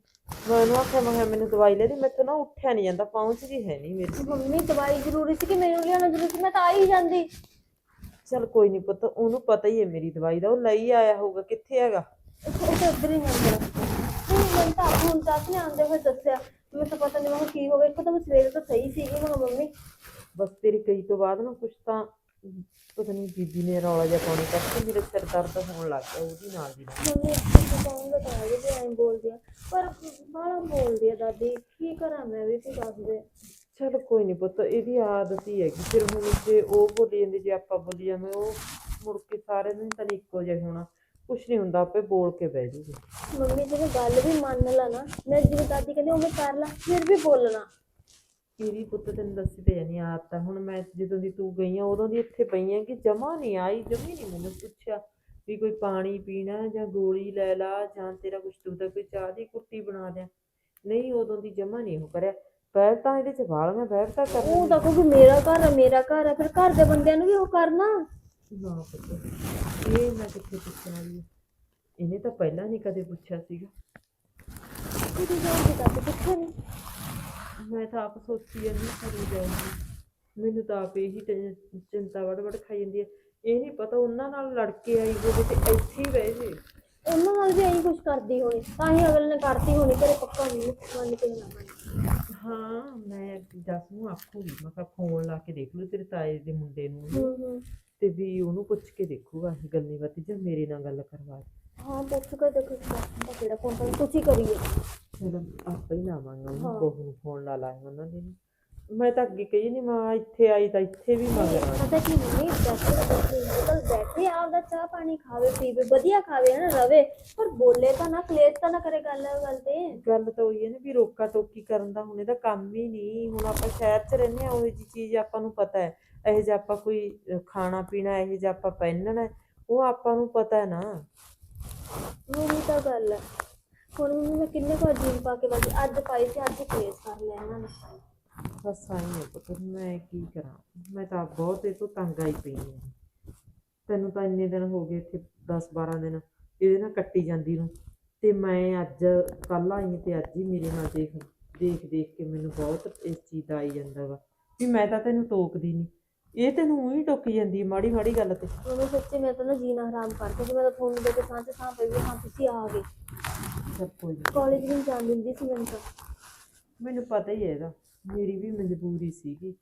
[SPEAKER 3] ਮੈਂ ਉਹਨੂੰ ਆਖਿਆ ਮੈਂ ਕਿਹਾ ਮੈਨੂੰ ਦਵਾਈ ਲੈ ਦੇ ਮੈਥੋਂ ਨਾ ਉੱਠਿਆ ਨਹੀਂ ਜਾਂਦਾ ਪਹੁੰਚ ਜੀ ਹੈ ਨਹੀਂ ਮੇਰੀ।
[SPEAKER 2] ਮੰਮੀ ਦਵਾਈ ਜ਼ਰੂਰੀ ਸੀ ਕਿ ਮੈਨੂੰ ਲਿਆਉਣਾ ਜ਼ਰੂਰੀ ਸੀ ਮੈਂ ਤਾਂ ਆ ਹੀ ਜਾਂਦੀ।
[SPEAKER 3] ਚੱਲ ਕੋਈ ਨਹੀਂ ਪੁੱਤ ਉਹਨੂੰ ਪਤਾ ਹੀ ਹੈ ਮੇਰੀ ਦਵਾਈ ਦਾ ਉਹ ਲਈ ਆਇਆ ਹੋਊਗਾ ਕਿੱਥੇ ਹੈਗਾ?
[SPEAKER 2] ਤਾਂ ਇੱਧਰ ਹੀ ਨੰਬਰ ਨਹੀਂ ਮੈਂ ਤਾਂ ਆਪ ਹੁਣ ਦੱਸ ਨੇ ਆਂਦੇ ਹੋਏ ਦੱਸਿਆ। ਮੈਨੂੰ ਤਾਂ ਪਤਾ ਨਹੀਂ ਮੈਂ ਕੀ ਹੋ ਗਿਆ। ਇੱਕ ਤਾਂ ਮੈਂ ਸਵੇਰੇ ਤਾਂ ਸਹੀ ਸੀਗੀ ਮੈਂ ਮੰਮੀ।
[SPEAKER 3] ਬਸ ਤੇਰੀ ਕਈ ਤੋਂ ਬਾਅਦ ਨਾ ਕੁਛ ਤਾਂ ਪਤਾ ਨਹੀਂ ਬੀਬੀ ਨੇ ਰੌਲਾ ਜਿਹਾ ਪਾਉਣੀ ਕਰਕੇ ਮੇਰੇ ਸਿਰ ਦਰਦ ਹੋਣ ਲੱਗ ਗਿਆ ਉਹਦੀ ਨਾਲ ਦੀ ਨਾਲ
[SPEAKER 2] ਮੰਮੀ ਕਹੋਗੇ ਤਾਂ ਆਏ ਵੀ ਐਂ ਬੋਲਦੀ ਆ। ਪਰ ਬਾਹਲਾ ਬੋਲਦੀ ਆ ਦਾਦੀ। ਕੀ ਕਰਾਂ ਮੈਂ ਵੀ ਕੀ ਦੱਸ ਦੇ
[SPEAKER 3] ਚਲ ਕੋਈ ਨਹੀਂ ਪੁੱਤ ਇਹਦੀ ਆਦਤ ਹੀ ਹੈਗੀ। ਫਿਰ ਹੁਣ ਜੇ ਉਹ ਬੋਲੀ ਜਾਂਦੀ ਜੇ ਆਪਾਂ ਬੋਲੀ ਜਾਂਦੇ ਉਹ ਮੁੜ ਕੇ ਸਾਰੇ ਦਿਨ ਤਾਂ ਨੀ ਇੱਕੋ ਜਿਹੇ ਹੋਣਾ। ਕੁਛ ਨਹੀਂ ਹੁੰਦਾ ਆਪੇ ਬੋਲ ਕੇ ਬਹਿ ਜੂਗੀ।
[SPEAKER 2] ਮੰਮੀ ਜਿਵੇਂ ਗੱਲ ਵੀ ਮੰਨ ਲਾ ਨਾ ਮੈਂ ਜਿਵੇਂ ਦਾਦੀ ਕਹਿੰਦੀ ਉਵੇਂ ਕਰ ਲਾ ਫਿਰ ਵੀ ਬੋਲਣਾ।
[SPEAKER 3] ਇਹਦੀ ਪੁੱਤ ਤੈਨੂੰ ਦੱਸੀ ਤੇ ਜਾਨੀ ਆਦਤ ਆ ਹੁਣ ਮੈਂ ਜਦੋਂ ਦੀ ਤੂੰ ਗਈ ਆ ਉਦੋਂ ਦੀ ਇੱਥੇ ਪਈ ਆ ਕਿ ਜਮਾ ਨਹੀਂ ਆਈ ਜਮੀ ਨਹੀਂ ਮੈਨੂੰ ਪੁੱਛਿਆ ਵੀ ਕੋਈ ਪਾਣੀ ਪੀਣਾ ਜਾਂ ਗੋਲੀ ਲੈ ਲਾ ਜਾਂ ਤੇਰਾ ਕੁਛ ਦੁਖਦਾ ਕੋਈ ਚਾਹ ਦੀ ਕੁੱਟੀ ਬਣਾ ਦਿਆਂ। ਨਹੀਂ ਉਦੋਂ ਦੀ ਜਮਾ ਨਹੀਂ ਉਹ ਕਰਿਆ। ਪਹਿਲ ਤਾਂ ਇਹਦੇ ਚ ਵਾਲੀਆਂ ਬਹਿਰ ਤਾਂ ਕਰ
[SPEAKER 2] ਉਹ ਤਾਂ ਕਹੂਗੀ ਮੇਰਾ ਘਰ ਹੈ ਮੇਰਾ ਘਰ ਹੈ ਫਿਰ ਘਰ ਦੇ ਬੰਦਿਆਂ ਨੂੰ ਵੀ ਉਹ ਕਰਨਾ।
[SPEAKER 3] ਨਾ ਪਤਾ। ਇਹ ਮੈਂ ਕਿੱਥੇ ਪੁੱਛਣਾ ਵੀ ਇਹਨੇ ਤਾਂ ਪਹਿਲਾਂ ਨਹੀਂ ਕਦੇ ਪੁੱਛਿਆ ਸੀਗਾ।
[SPEAKER 2] ਕਿਹਦੀ ਜਾਨ ਦੀ ਗੱਲ ਕਿੱਥੇ ਨੇ?
[SPEAKER 3] ਮੈਂ ਤਾਂ ਆਪ ਸੋਚੀ ਜਾਂਦੀ ਕਰੀ ਜਾਊਗੀ ਮੈਨੂੰ ਤਾਂ ਆਪ ਇਹੀ ਚਿੰਤਾ ਵੜ ਵੜ ਖਾਈ ਜਾਂਦੀ ਹੈ। ਇਹ ਨਹੀਂ ਪਤਾ ਉਹਨਾਂ ਨਾਲ ਲੜ ਕੇ ਆਈ ਹੋਵੇ ਤੇ ਇੱਥੇ ਹੀ ਬਹਿ ਜੇ।
[SPEAKER 2] ਉਹਨਾਂ ਨਾਲ ਵੀ ਐਂ ਕੁਝ ਕਰਦੀ ਹੋਣੀ ਤਾਂ ਹੀ ਅਗਲੇ ਨੇ ਕਰਤੀ ਹੋਣੀ ਤੇਰੇ ਪੱਕਾ ਨਹੀਂ ਮੰਨ ਕੇ ਨਾ ਮੰਨ।
[SPEAKER 3] ਹਾਂ ਮੈਂ ਜਸ ਨੂੰ ਆਖੂਗੀ ਮੈਂ ਕਿਹਾ ਫੋਨ ਲਾ ਕੇ ਦੇਖ ਲੂ ਤੇਰੇ ਤਾਏ ਦੇ ਮੁੰਡੇ ਨੂੰ। ਤੇ ਵੀ ਉਹਨੂੰ ਪੁੱਛ ਕੇ ਦੇਖੂਗਾ ਇਹ ਗੱਲੀ ਬਾਤੀ ਜਾਂ ਮੇਰੇ ਨਾਲ ਗੱਲ ਕਰਵਾ ਦੇ।
[SPEAKER 2] ਹਾਂ ਪੁੱਛ ਕੇ ਦੇਖੋ ਤਾਂ ਕਿਹੜਾ ਫੋਨ ਤੁਸੀਂ ਕਰੀਏ।
[SPEAKER 3] ਚਲੋ ਆਪੇ ਹੀ ਲਾਵਾਂਗਾ ਉਹਨੂੰ ਬਹੂ ਨੂੰ ਫੋਨ ਲਾ ਲਾਂਗਾ ਉਹਨਾਂ ਦੇ ਨੂੰ। ਮੈਂ ਤਾਂ ਅੱਗੇ ਕਹੀ ਨਹੀਂ ਮੈਂ ਇੱਥੇ ਆਈ ਤਾਂ ਇੱਥੇ ਵੀ ਮੰਗਣਾ
[SPEAKER 2] ਪਤਾ ਕੀ ਮੰਮੀ ਬੈਠੇ ਬੈਠੇ ਬੈਠੇ ਆਪਦਾ ਚਾਹ ਪਾਣੀ ਖਾਵੇ ਪੀਵੇ ਵਧੀਆ ਖਾਵੇ ਨਾ ਰਵੇ। ਪਰ ਬੋਲੇ ਤਾਂ ਨਾ ਕਲੇਸ਼ ਤਾਂ ਨਾ ਕਰੇ ਗੱਲ ਗੱਲ ਤੇ।
[SPEAKER 3] ਗੱਲ ਤਾਂ ਉਹੀ ਹੈ ਨਾ ਵੀ ਰੋਕਾ ਟੋਕੀ ਕਰਨ ਦਾ ਹੁਣ ਇਹਦਾ ਕੰਮ ਹੀ ਨਹੀਂ। ਹੁਣ ਆਪਾਂ ਸ਼ਹਿਰ 'ਚ ਰਹਿੰਦੇ ਆ ਉਹੀ ਜੀ ਚੀਜ਼ ਆਪਾਂ ਨੂੰ ਪਤਾ ਹੈ। ਇਹੋ ਜਿਹਾ ਆਪਾਂ ਕੋਈ ਖਾਣਾ ਪੀਣਾ ਇਹੋ ਜਿਹਾ ਆਪਾਂ ਪਹਿਨਣਾ ਉਹ ਆਪਾਂ ਨੂੰ ਪਤਾ ਹੈ ਨਾ।
[SPEAKER 2] ਉਹੀ ਤਾਂ ਗੱਲ ਹੈ। ਹੁਣ ਮੈਂ ਕਿੰਨੇ ਕੁ ਜੀਨ ਪਾ ਕੇ ਬਾਜੀ ਅੱਜ ਪਾਈ ਸੀ ਅੱਜ ਕਲੇਸ਼ ਕਰ ਲਿਆ ਇਹਨਾਂ ਨੇ।
[SPEAKER 3] ਬਸ ਆਈ ਹੈ ਪੁੱਤ ਮੈਂ ਕੀ ਕਰਾਂ? ਮੈਂ ਤਾਂ ਆਪ ਬਹੁਤ ਇਹ ਤੋਂ ਤੰਗ ਆਈ ਪਈ ਹਾਂ। ਤੈਨੂੰ ਤਾਂ ਇੰਨੇ ਦਿਨ ਹੋ ਗਏ ਇੱਥੇ 10 12 ਦਿਨ ਇਹਦੇ ਨਾਲ ਕੱਟੀ ਜਾਂਦੀ ਨੂੰ। ਤੇ ਮੈਂ ਅੱਜ ਕੱਲ ਆਈ ਤੇ ਅੱਜ ਹੀ ਮੇਰੇ ਨਾਲ ਦੇਖ ਦੇਖ ਦੇਖ ਕੇ ਮੈਨੂੰ ਬਹੁਤ ਇਸ ਚੀਜ਼ ਦਾ ਆਈ ਜਾਂਦਾ ਵਾ ਵੀ ਮੈਂ ਤਾਂ ਤੈਨੂੰ ਟੋਕਦੀ ਨਹੀਂ ਇਹ ਤੈਨੂੰ ਉਹੀ ਟੋਕੀ ਜਾਂਦੀ ਮਾੜੀ ਮਾੜੀ ਗੱਲ ਤੇ।
[SPEAKER 2] ਮੰਮੀ ਸੱਚੀ ਮੈਂ ਤਾਂ ਨਾ ਜੀਣਾ ਹਰਾਮ ਕਰਤਾ ਸੀ ਮੈਂ ਤਾਂ ਤੁਹਾਨੂੰ ਦੇ ਕੇ ਸਾਂਝ ਸਾਂ ਪਈ ਵੀ ਹਾਂ ਤੁਸੀਂ ਆ ਗਏ।
[SPEAKER 3] ਸਭ ਕੋਈ।
[SPEAKER 2] ਕਾਲਜ ਵੀ ਨੀ ਜਾਣ ਦਿੰਦੀ ਸੀ ਮੈਨੂੰ ਤਾਂ।
[SPEAKER 3] ਮੈਨੂੰ ਪਤਾ ਹੀ ਹੈ ਇਹਦਾ। ਮੇਰੀ ਵੀ ਮਜਬੂਰੀ ਸੀਗੀ।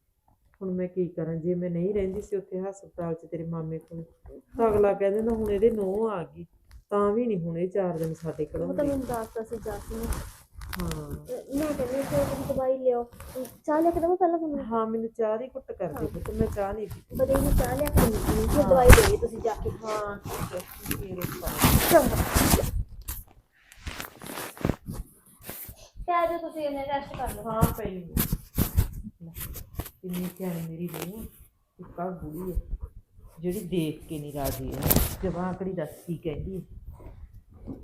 [SPEAKER 3] ਹੁਣ ਮੈਂ ਕੀ ਕਰਾਂ? ਜੇ ਮੈਂ ਨਹੀਂ ਰਹਿੰਦੀ ਸੀ ਉੱਥੇ ਹਸਪਤਾਲ 'ਚ ਤੇਰੇ ਮਾਮੇ ਕੋਲ ਤਾਂ ਅਗਲਾ ਕਹਿੰਦੇ ਨਾ ਹੁਣ ਇਹਦੇ ਨੋਹ ਆ ਗਈ ਤਾਂ ਵੀ ਨਹੀਂ ਹੁਣ ਇਹ ਚਾਰ ਦਿਨ ਸਾਡੇ
[SPEAKER 2] ਉਹ ਤਾਂ
[SPEAKER 3] ਕੋਲ
[SPEAKER 2] ਮੈਨੂੰ ਦੱਸਦਾ ਸੀ ਜਾਸੀ ਨੇ।
[SPEAKER 3] ਹਾਂ।
[SPEAKER 2] ਮੈਂ ਕਹਿੰਦੀ ਸੀ ਤੁਸੀਂ ਦਵਾਈ ਲਿਓ ਚਾਹ ਲਿਆ ਕੇ ਦਵਾਂ ਪਹਿਲਾਂ ਤੁਹਾਨੂੰ
[SPEAKER 3] ਹਾਂ ਮੈਨੂੰ ਚਾਹ ਦੀ ਕੁੱਟ ਕਰ ਦੇ ਪੁੱਤ ਮੈਂ ਚਾਹ ਨਹੀਂ ਪੀਤੀ।
[SPEAKER 2] ਬਦੇ ਨੂੰ ਚਾਹ ਲਿਆ ਕੇ ਦਿੰਦੀ ਦਵਾਈ ਦੇ ਤੁਸੀਂ ਜਾ ਕੇ।
[SPEAKER 3] ਹਾਂ ਠੀਕ ਹੈ ਮੇਰੇ ਪਾ
[SPEAKER 2] ਚੰਗਾ ਤੁਸੀਂ ਇਹਨੇ ਰੈਸਟ ਕਰ ਲਓ।
[SPEAKER 3] ਹਾਂ ਪਈ ਕਿੰਨੀ ਸਿਆਣੀ ਮੇਰੀ ਨੂੰ ਇੱਕ ਬੁੜੀ ਹੈ। ਜਿਹੜੀ ਦੇਖ ਕੇ ਨਹੀਂ ਰਾਜੀ ਹੈ। ਜਵਾਂ ਆਕੜੀ ਦੱਸ ਕੀ ਕਹਿੰਦੀ ਹੈ?